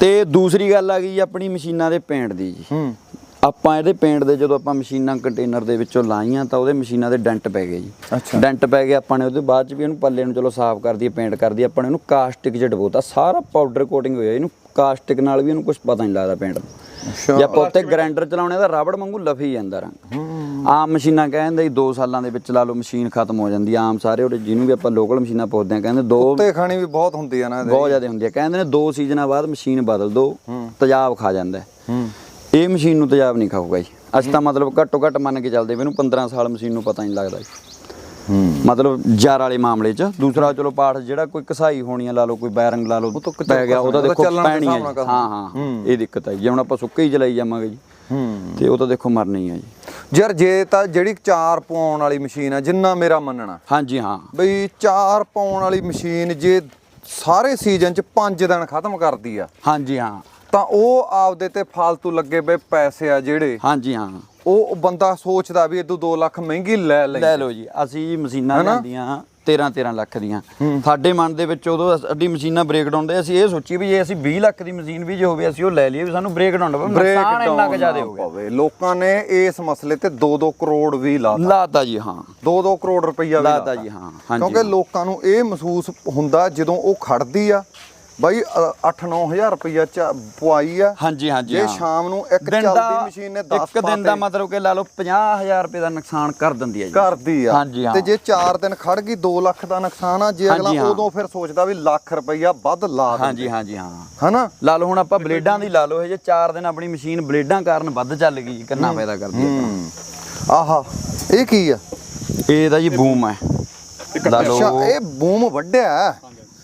ਤੇ ਦੂਸਰੀ ਗੱਲ ਆ ਗਈ ਆਪਣੀ ਮਸ਼ੀਨਾਂ ਦੇ ਪੇਂਟ ਦੀ ਜੀ। ਹੂੰ। ਆਪਾਂ ਇਹਦੇ ਪੇਂਟ ਦੇ ਜਦੋਂ ਆਪਾਂ ਮਸ਼ੀਨਾਂ ਕੰਟੇਨਰ ਦੇ ਵਿੱਚੋਂ ਲਾਈਆਂ ਤਾਂ ਉਹਦੇ ਮਸ਼ੀਨਾਂ ਦੇ ਡੈਂਟ ਪੈ ਗਏ ਜੀ। ਡੈਂਟ ਪੈ ਗਏ ਆਪਾਂ ਨੇ ਉਹਦੇ ਬਾਅਦ ਚ ਵੀ ਇਹਨੂੰ ਪੱਲੇ ਨੂੰ ਚਲੋ ਸਾਫ਼ ਕਰ ਦਈਏ ਪੇਂਟ ਕਰ ਦਈਏ ਆਪਾਂ ਨੇ ਇਹਨੂੰ ਕਾਸਟਿਕ ਚ ਡਬੋਤਾ। ਸਾਰਾ ਪਾਊਡਰ ਕੋਟਿੰਗ ਹੋਇਆ ਇਹਨੂੰ ਕਾਸਟਿਕ ਨਾਲ ਵੀ ਇਹਨੂੰ ਕੁਝ ਪਤਾ ਨਹੀਂ ਲੱਗਦਾ ਪੇਂਟ ਦਾ। ਜੇ ਆਪਾਂ ਉੱਤੇ ਗ੍ਰਾਈਂਡਰ ਚਲਾਉਣੇ ਤਾਂ ਰਬੜ ਵਾਂਗੂ ਲਫੀ ਜਾਂਦਾ ਰੰਗ। ਆਮ ਮਸ਼ੀਨਾਂ ਕਹਿੰਦੇ 2 ਸਾਲਾਂ ਦੇ ਵਿੱਚ ਲਾ ਲਓ ਮਸ਼ੀਨ ਖਤਮ ਹੋ ਜਾਂਦੀ ਆਮ ਸਾਰੇ ਉਹਦੇ ਜਿਹਨੂੰ ਵੀ ਆਪਾਂ ਲੋਕਲ ਮਸ਼ੀਨਾਂ ਪੁੱਛਦੇ ਆ ਕਹਿੰਦੇ ਦੋ ਕੁੱਤੇ ਖਾਣੀ ਵੀ ਬਹੁਤ ਹੁੰਦੀ ਆ ਨਾ ਬਹੁਤ ਜ਼ਿਆਦਾ ਹੁੰਦੀ ਆ। ਕਹਿੰਦੇ ਨੇ ਦੋ ਸੀਜ਼ਨਾਂ ਬਾਅਦ ਮਸ਼ੀਨ ਬਦਲ ਦੋ ਤੇਜ਼ਾਬ ਖਾ ਜਾਂਦਾ। ਇਹ ਮਸ਼ੀਨ ਨੂੰ ਤੇਜ਼ਾਬ ਨਹੀਂ ਖਾਊਗਾ ਜੀ। ਅਸੀਂ ਤਾਂ ਮਤਲਬ ਘੱਟੋ ਘੱਟ ਮੰਨ ਕੇ ਚੱਲਦੇ ਇਹਨੂੰ 15 ਸਾਲ ਮਸ਼ੀਨ ਨੂੰ ਪਤਾ ਨਹੀਂ ਲੱਗਦਾ ਜੀ। ਮਤਲਬ ਜਾਰ ਵਾਲੇ ਮਾਮਲੇ 'ਚ। ਦੂਸਰਾ ਚਲੋ ਪਾਠ ਜਿਹੜਾ ਕੋਈ ਕਸਾਈ ਹੋਣੀ ਆ ਲਾ ਲਓ ਕੋਈ ਬੈਰਿੰਗ ਲਾ ਲਓ ਪੈ ਗਿਆ ਉਹਦਾ ਦੇਖੋ ਪੈਣੀ ਆ। ਹਾਂ ਹਾਂ ਇਹ ਦਿੱਕਤ ਹੈ ਜੇ। ਹੁਣ ਆਪਾਂ ਸੁੱਕੇ ਹੀ ਚਲਾਈ ਜਾਵਾਂਗੇ ਜੀ ਤੇ ਉਹ ਤਾਂ ਦੇਖੋ ਮਰਨੀ ਆ ਜੀ। ਯਾਰ ਜੇ ਤਾਂ ਜਿਹੜੀ ਚਾਰ ਪਾਉਣ ਵਾਲੀ ਮਸ਼ੀਨ ਆ ਜਿੰਨਾ ਮੇਰਾ ਮੰਨਣਾ। ਹਾਂਜੀ ਹਾਂ। ਬਈ ਚਾਰ ਪਾਉਣ ਵਾਲੀ ਮਸ਼ੀਨ ਜੇ ਸਾਰੇ ਸੀਜ਼ਨ ਚ 5 ਦਿਨ ਖਤਮ ਕਰਦੀ ਆ ਹਾਂਜੀ ਹਾਂ। ਤਾਂ ਉਹ ਆਪਦੇ ਤੇ ਫालतू ਲੱਗੇ ਪਏ ਪੈਸੇ ਆ ਜਿਹੜੇ ਹਾਂਜੀ ਹਾਂ। ਉਹ ਬੰਦਾ ਸੋਚਦਾ ਵੀ ਇਦੋਂ 2 ਲੱਖ ਮਹਿੰਗੀ ਲੈ ਲੈ ਲੈ ਲਓ ਜੀ ਅਸੀਂ ਮਸ਼ੀਨਾਂ ਲੈਂਦੀਆਂ 13 13 ਲੱਖ ਦੀਆਂ। ਸਾਡੇ ਮਨ ਦੇ ਵਿੱਚ ਉਦੋਂ ਸਾਡੀ ਮਸ਼ੀਨਾਂ ਬ੍ਰੇਕ ਡਾਊਨ ਦੇ ਅਸੀਂ ਇਹ ਸੋਚੀ ਵੀ ਜੇ ਅਸੀਂ 20 ਲੱਖ ਦੀ ਮਸ਼ੀਨ ਵੀ ਜੇ ਹੋਵੇ ਅਸੀਂ ਉਹ ਲੈ ਲਈਏ ਵੀ ਸਾਨੂੰ ਬ੍ਰੇਕ ਡਾਊਨ ਪਵੇ ਨੁਕਸਾਨ ਇੰਨਾ ਕੁ ਜ਼ਿਆਦਾ ਹੋ ਗਿਆ। ਪਵੇ। ਲੋਕਾਂ ਨੇ ਇਸ ਮਸਲੇ ਤੇ 2-2 ਕਰੋੜ ਵੀ ਲਾਤਾ। ਲਾਤਾ ਜੀ ਹਾਂ। 2-2 ਕਰੋੜ ਰੁਪਈਆ ਵੀ ਲਾਤਾ ਜੀ ਹਾਂ ਕਿਉਂਕਿ ਲੋਕਾਂ ਨੂੰ ਇਹ ਮਹਿਸੂਸ ਹੁੰਦਾ ਜਦੋਂ ਉਹ ਖੜਦੀ ਆ ਬਾਈ 8-9000 ਰੁਪਈਆ ਚ ਪਵਾਈ ਆ। ਹਾਂਜੀ ਹਾਂਜੀ ਜੇ। ਸ਼ਾਮ ਨੂੰ ਇੱਕ ਚੱਲਦੀ ਦਾ- ਮਸ਼ੀਨ ਨੇ 10 ਇੱਕ ਦਿਨ ਦਾ ਮਤਲਬ ਕਿ ਲਾ ਲਓ 50000 ਰੁਪਏ ਦਾ ਨੁਕਸਾਨ ਕਰ ਦਿੰਦੀ ਹੈ ਜੀ। ਕਰਦੀ ਆ। ਹਾਂਜੀ, ਹਾਂ। ਤੇ ਜੇ 4 ਦਿਨ ਖੜ ਗਈ 2 ਲੱਖ ਦਾ ਨੁਕਸਾਨ ਆ। ਜੇ ਅਗਲਾ। ਉਦੋਂ ਫਿਰ ਸੋਚਦਾ ਵੀ ਲੱਖ ਰੁਪਈਆ ਵੱਧ ਲਾ ਦੇ ਹਾਂਜੀ ਹਾਂਜੀ ਹਾਂ। ਹਨਾ? ਲਾ ਲਓ ਹੁਣ ਆਪਾਂ ਬਲੇਡਾਂ ਦੀ ਲਾ ਲਓ ਇਹ ਜੇ 4 ਦਿਨ ਆਪਣੀ ਮਸ਼ੀਨ ਬਲੇਡਾਂ ਕਾਰਨ ਵੱਧ ਚੱਲ ਗਈ ਕਿੰਨਾ ਫਾਇਦਾ ਕਰਦੀ ਹੈ ਆਹਾ ਇਹ ਕੀ ਆ? ਇਹਦਾ ਜੀ ਬੂਮ ਹੈ। ਲਾ ਲਓ। ਇਹ ਬੂਮ ਵੱਡਿਆ ਹੈ।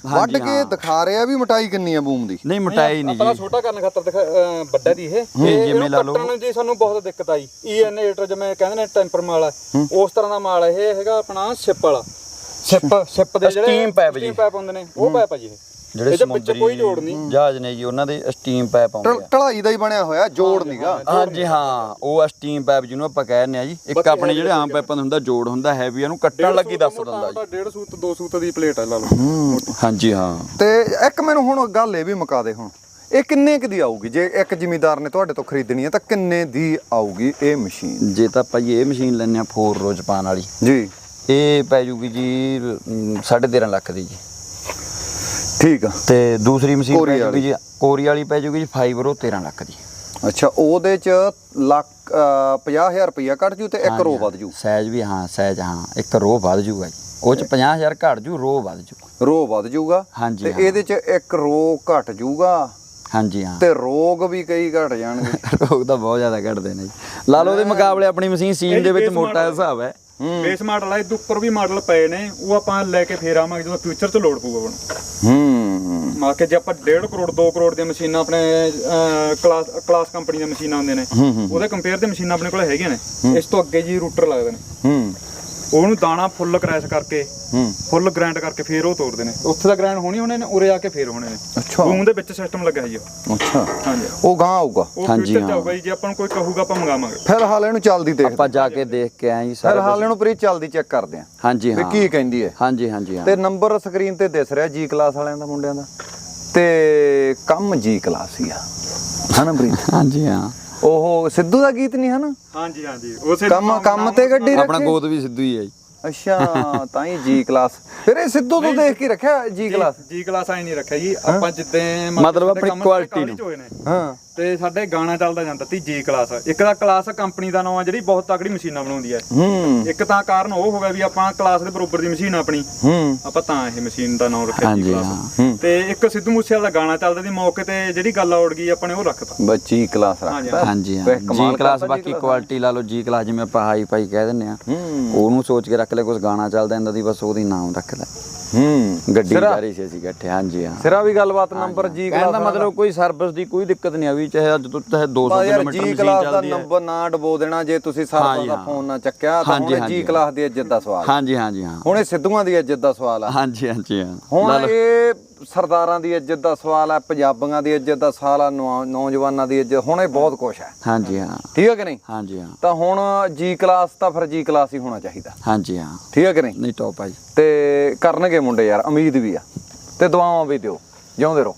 ਵੱਢ ਕੇ। ਦਿਖਾ ਰਿਹਾ ਵੀ ਮਟਾਈ ਕਿੰਨੀ ਆ ਬੂਮ ਦੀ। ਨਹੀਂ ਮਟਾਈ ਨਹੀਂ ਜੀ। ਛੋਟਾ ਕਰਨ ਖਾਤਰ ਦਿਖਾ- ਅਹ ਵੱਡਾ ਦੀ ਇਹ। ਇਹ ਜਿਵੇਂ ਲਾ ਲਓ। ਕੱਟਣ ਨੂੰ ਜੀ ਸਾਨੂੰ ਬਹੁਤ ਦਿੱਕਤ ਆਈ। ਈਐਨਏਟਰ ਜਿਵੇਂ ਕਹਿੰਦੇ ਨੇ ਟੈਂਪਰ ਮਾਲ ਆ, ਉਸ ਤਰ੍ਹਾਂ ਦਾ ਮਾਲ ਇਹ ਹੈਗਾ ਆਪਣਾ ਸਿਪ ਵਾਲਾ। ਸਿਪ ਸਿਪ ਦੇ ਜਿਹੜੇ Steam pipe ਜੀ। steam pipe ਹੁੰਦੇ ਨੇ ਉਹ ਪਾਈਪ ਆ ਜੀ ਇਹ। ਜਿਹੜੇ ਇਹਦੇ ਵਿੱਚ ਕੋਈ ਜੋੜ ਨਹੀਂ। ਜਹਾਜ਼ ਨੇ ਜੀ ਉਹਨਾਂ ਦੇ ਸਟੀਮ ਪਾਈਪ ਆਉਂਦੇ ਆ। ਢਲਾਈ ਦਾ ਹੀ ਬਣਿਆ ਹੋਇਆ ਜੋੜ ਨੀਗਾ ਹਾਂਜੀ ਹਾਂ ਉਹ ਸਟੀਮ ਪਾਈਪ ਜਿਹਨੂੰ ਆਪਾਂ ਕਹਿੰਦੇ ਆ ਜੀ। ਇੱਕ ਆਪਣੇ ਜਿਹੜੇ ਆਮ ਪਾਈਪਾਂ ਦਾ ਹੁੰਦਾ ਜੋੜ ਹੁੰਦਾ ਹੈਵੀ ਉਹਨੂੰ ਕੱਟਣ ਲੱਗੀ ਦੱਸ ਦਿੰਦਾ ਜੀ। 1.5 ਸੂਤ 2 ਸੂਤ ਦੀ ਪਲੇਟ ਆ ਲਾ ਲਓ। ਹਾਂਜੀ ਹਾਂ। ਤੇ ਇੱਕ ਮੈਨੂੰ ਹੁਣ ਗੱਲ ਇਹ ਵੀ ਮੁਕਾ ਦੇ ਹੁਣ। ਇਹ ਕਿੰਨੇ ਕੁ ਦੀ ਆਊਗੀ? ਜੇ ਇੱਕ ਜ਼ਿਮੀਦਾਰ ਨੇ ਤੁਹਾਡੇ ਤੋਂ ਖਰੀਦਣੀ ਹੈ ਤਾਂ ਕਿੰਨੇ ਦੀ ਆਊਗੀ ਇਹ ਮਸ਼ੀਨ? ਜੇ ਤਾਂ ਆਪਾਂ ਜੀ ਇਹ ਮਸ਼ੀਨ ਲੈਣੇ ਆ 4 ਰੋਜ਼ ਪਾਣ ਵਾਲੀ। ਜੀ। ਇਹ ਪੈ ਜੂਗੀ ਜੀ 13.5 ਲੱਖ ਦੀ ਜੀ। ਠੀਕ ਆ। ਤੇ ਦੂਸਰੀ ਮਸ਼ੀਨ ਕੋਰੀ ਪੈ ਜੂਗੀ ਜੀ ਕੋਰੀ ਵਾਲੀ ਪੈ ਜੂਗੀ ਜੀ 5 ਰੋ 13 ਲੱਖ ਦੀ। ਅੱਛਾ ਉਹਦੇ ਚ ਲੱਖ 50000 ਰੁਪਇਆ ਕੱਟ ਜੂ ਤੇ ਇੱਕ ਰੋ ਵੱਧ ਜੂ? ਸਾਈਜ਼ ਵੀ ਹਾਂ ਸਾਈਜ਼ ਹਾਂ ਇੱਕ ਰੋ ਵੱਧ ਜੂਗਾ ਜੀ। ਉਹ ਚ 50000 ਘਟ ਜੂ ਰੋ ਵੱਧ ਜੂ। ਰੋ ਵੱਧ ਜੂਗਾ? ਹਾਂਜੀ, ਤੇ ਹਾਂ। ਇਹਦੇ ਚ ਇੱਕ ਰੋ ਘਟ ਜੂਗਾ? ਹਾਂਜੀ ਹਾਂ। ਤੇ ਰੋਗ ਵੀ ਕਈ ਘਟ ਜਾਣਗੇ। ਰੋਗ ਤਾਂ ਬਹੁਤ ਜ਼ਿਆਦਾ ਘਟਦੇ ਨੇ ਜੀ। ਲਾ ਲਓ ਦੇ ਮੁਕਾਬਲੇ ਆਪਣੀ ਮਸ਼ੀਨ ਸੀਨ ਦੇ ਵਿੱਚ ਮੋਟਾ। ਹਿਸਾਬ ਹੈ। ਬੇਸ ਮਾਡਲ ਆ ਇਹਦੇ ਉੱਪਰ ਵੀ ਮਾਡਲ ਪਏ ਨੇ ਉਹ ਆਪਾਂ ਲੈ ਕੇ ਫੇਰ ਆਵਾਂਗੇ ਜਦੋਂ ਫਿਊਚਰ 'ਚ ਲੋਡ ਪਊਗਾ ਹੁਣ ਹੂੰ। ਮਾ ਕੇ ਜੇ ਆਪਾਂ 1.5 ਕਰੋੜ 2 ਕਰੋੜ ਦੀਆਂ ਮਸ਼ੀਨਾਂ ਆਪਣੇ ਕਲਾਸ ਕਲਾਸ ਕੰਪਨੀ ਦੀਆਂ ਮਸ਼ੀਨਾਂ ਹੁੰਦੀਆਂ ਨੇ ਉਹਦੇ ਕੰਪੇਅਰ ਤੇ ਮਸ਼ੀਨਾਂ ਆਪਣੇ ਕੋਲ ਹੈਗੀਆਂ ਨੇ। ਇਸ ਤੋਂ ਅੱਗੇ ਜੀ ਰੂਟਰ ਲੱਗਦੇ ਨੇ। ਹੂੰ। ਉਹਨੂੰ ਦਾਣਾ ਫੁੱਲ ਕ੍ਰੈਸ਼ ਕਰਕੇ ਹੂੰ। ਫੁੱਲ ਗ੍ਰਾਈਂਡ ਕਰਕੇ ਫੇਰ ਉਹ ਤੋੜਦੇ ਨੇ। ਉੱਥੇ ਤਾਂ ਗ੍ਰਾਈਂਡ ਹੋਣੀ ਹੋਣੇ ਨੇ ਉਰੇ ਆ ਕੇ ਫੇਰ ਹੋਣੇ ਨੇ। ਅੱਛਾ। ਬੂਮ ਦੇ ਵਿੱਚ ਸਿਸਟਮ ਲੱਗਾ ਹੈ ਜੀ ਉਹ। ਅੱਛਾ। ਹਾਂਜੀ। ਉਹ ਗਾਂ ਆਊਗਾ। ਉਹ ਹਾਂਜੀ, ਚ ਹਾਂ। ਆਊਗਾ ਜੀ ਜੇ ਆਪਾਂ ਨੂੰ ਕੋਈ ਕਹੂਗਾ ਆਪਾਂ ਮੰਗਾਵਾਂਗੇ। ਫਿਲਹਾਲ ਇਹਨੂੰ ਚੱਲਦੀ ਦੇਖ ਆਪਾਂ ਜਾ ਕੇ ਦੇਖ ਕੇ ਆਏ ਜੀ ਸਾਰਾ ਫਿਲਹਾਲ ਕੁਛ। ਇਹਨੂੰ ਪ੍ਰੀ ਚੱਲਦੀ ਚੈੱਕ ਕਰਦੇ ਆ। ਹਾਂਜੀ ਵੀ ਹਾਂ। ਕੀ ਕਹਿੰਦੀ ਹੈ। ਹਾਂਜੀ ਹਾਂਜੀ ਹਾਂ। ਤੇ ਨੰਬਰ ਸਕਰੀਨ ਤੇ ਦਿਸ ਰਿਹਾ ਜੀ ਕਲਾਸ ਵਾਲਿਆਂ ਦਾ ਮੁੰਡਿਆਂ ਦਾ। ਤੇ ਕੰਮ ਜੀ ਕਲਾਸ ਹੀ ਆ। ਹਨਾ ਪ੍ਰੀਤ? ਹਾਂਜੀ ਹਾਂ। ਉਹ ਸਿੱਧੂ ਦਾ ਗੀਤ ਨਹੀਂ ਹਨਾ? ਹਾਂਜੀ ਹਾਂਜੀ। ਉਸੇ ਕੰਮ ਕੰਮ ਤੇ ਗੱਡੀ ਆਪਣਾ ਰੱਖੀ। ਗੋਦ ਵੀ ਸਿੱਧੂ ਹੀ ਹੈ ਜੀ। ਅੱਛਾ ਤਾਂ ਹੀ ਜੀ ਕਲਾਸ ਫਿਰ ਇਹ ਸਿੱਧੂ ਤੋਂ ਦੇਖ ਕੇ ਰੱਖਿਆ ਜੀ ਕਲਾਸ ਜੀ ਕਲਾਸ ਆਈ ਨਹੀਂ ਰੱਖਿਆ ਜੀ। ਆਪਾਂ ਜਿੱਦਾਂ ਮਤਲਬ ਆਪਣੀ। ਹੋਏ ਨੇ। ਹਾਂ। ਤੇ ਸਾਡੇ ਗਾਣਾ ਚੱਲਦਾ ਜਾਂਦਾ ਤੀ ਜੀ ਕਲਾਸ ਇੱਕ ਦਾ ਕਲਾਸ ਕੰਪਨੀ ਦਾ ਨਾਮ ਆ ਜਿਹੜੀ ਬਹੁਤ ਤਕੜੀ ਮਸ਼ੀਨਾਂ ਬਣਾਉਂਦੀ ਹੈ ਹੂੰ। ਇੱਕ ਤਾਂ ਕਾਰਨ ਉਹ ਹੋ ਗਿਆ ਵੀ ਆਪਾਂ ਕਲਾਸ ਦੇ ਬਰੋਬਰ ਦੀ ਮਸ਼ੀਨ ਆਪਣੀ। ਹੂੰ। ਆਪਾਂ ਤਾਂ ਇਹ ਮਸ਼ੀਨ ਦਾ ਨਾਮ ਰੱਖਿਆ ਜੀ ਹਾਂਜੀ ਕਲਾਸ ਹਾਂ ਤੇ ਇੱਕ ਸਿੱਧੂ ਮੂਸੇ ਵਾਲਾ ਗਾਣਾ ਚੱਲਦਾ ਸੀ ਮੌਕੇ ਤੇ ਜਿਹੜੀ ਗੱਲ ਔੜ ਗਈ ਆਪਾਂ ਨੇ ਉਹ ਰੱਖਤਾ। ਬੱਚੀ ਕਲਾਸ ਹਾਂਜੀ, ਰੱਖਦਾ ਹਾਂਜੀ। ਹਾਂ। ਜੀ ਕਲਾਸ ਬਾਕੀ। ਕੁਆਲਿਟੀ ਲਾ ਲਓ ਜੀ ਕਲਾਸ ਜਿਵੇਂ ਆਪਾਂ ਹਾਈ ਪਾਈ ਕਹਿ ਦਿੰਦੇ ਆ ਹੂੰ। ਉਹਨੂੰ ਸੋਚ ਕੇ ਰੱਖ ਲੈ ਕੁਝ ਗਾਣਾ ਚੱਲਦਾ ਹੁੰਦਾ ਦੀ ਬਸ ਉਹਦੀ ਨਾਮ ਰੱਖ ਲੈ ਹੂੰ। ਗੱਡੀ ਸਿਰਾ- ਜਾ ਰਹੀ ਸੀ ਅਸੀਂ ਇਕੱਠੇ ਹਾਂਜੀ ਹਾਂ। ਸਿਰਾ ਵੀ ਗੱਲਬਾਤ ਨੰਬਰ ਜੀ ਕਹਿਣ ਕਲਾਸ ਦਾ ਮਤਲਬ ਕੋਈ ਸਰਵਿਸ ਦੀ ਕੋਈ ਦਿੱਕਤ ਨਹੀਂ ਆਵੀ ਚਾਹੇ ਅੱਜ ਤੋਂ ਚਾਹੇ 200 ਬਾ ਯਾਰ ਕਿਲੋਮੀਟਰ ਜੀ ਮਸ਼ੀਨ ਕਲਾਸ ਦਾ ਚੱਲਦੀ ਹੈ। ਨੰਬਰ ਨਾ ਡਬੋ ਦੇਣਾ ਜੇ ਤੁਸੀਂ ਹਾਂਜੀ, ਦਾ ਹਾਂ। ਫੋਨ ਨਾ ਚੱਕਿਆ ਤਾਂ ਹਾਂਜੀ, ਹੁਣ ਜੀ। ਕਲਾਸ ਦੀ ਇੱਜ਼ਤ ਦਾ ਸਵਾਲ। ਹਾਂਜੀ ਹਾਂਜੀ ਹਾਂ। ਹੁਣ ਇਹ ਸਿੱਧੂਆਂ ਦੀ ਇੱਜ਼ਤ ਦਾ ਸਵਾਲ ਆ। ਹਾਂਜੀ ਹਾਂਜੀ ਹਾਂ। ਹੁਣ। ਇਹ ਸਰਦਾਰਾਂ ਦੀ ਇੱਜ਼ਤ ਦਾ ਸਵਾਲ ਹੈ ਪੰਜਾਬੀਆਂ ਦੀ ਇੱਜ਼ਤ ਦਾ ਸਵਾਲ ਆ ਨੌ- ਨੌਜਵਾਨਾਂ ਦੀ ਇੱਜ਼ਤ ਹੁਣ ਇਹ ਬਹੁਤ ਕੁਛ ਹੈ। ਹਾਂਜੀ ਹਾਂ। ਠੀਕ ਹੈ ਕਿ ਨਹੀਂ? ਹਾਂਜੀ ਹਾਂ। ਤਾਂ ਹੁਣ ਜੀ ਕਲਾਸ ਤਾਂ ਫਿਰ ਜੀ ਕਲਾਸ ਹੀ ਹੋਣਾ ਚਾਹੀਦਾ। ਹਾਂਜੀ ਹਾਂ। ਠੀਕ ਹੈ ਕਿ ਨਹੀਂ? ਨਹੀਂ ਟੌਪ ਆ ਜੀ। ਤੇ ਕਰਨਗੇ ਮੁੰਡੇ ਯਾਰ ਉਮੀਦ ਵੀ ਆ। ਤੇ ਦੁਆਵਾਂ ਵੀ ਦਿਓ ਜਿਉਂਦੇ ਰਹੋ।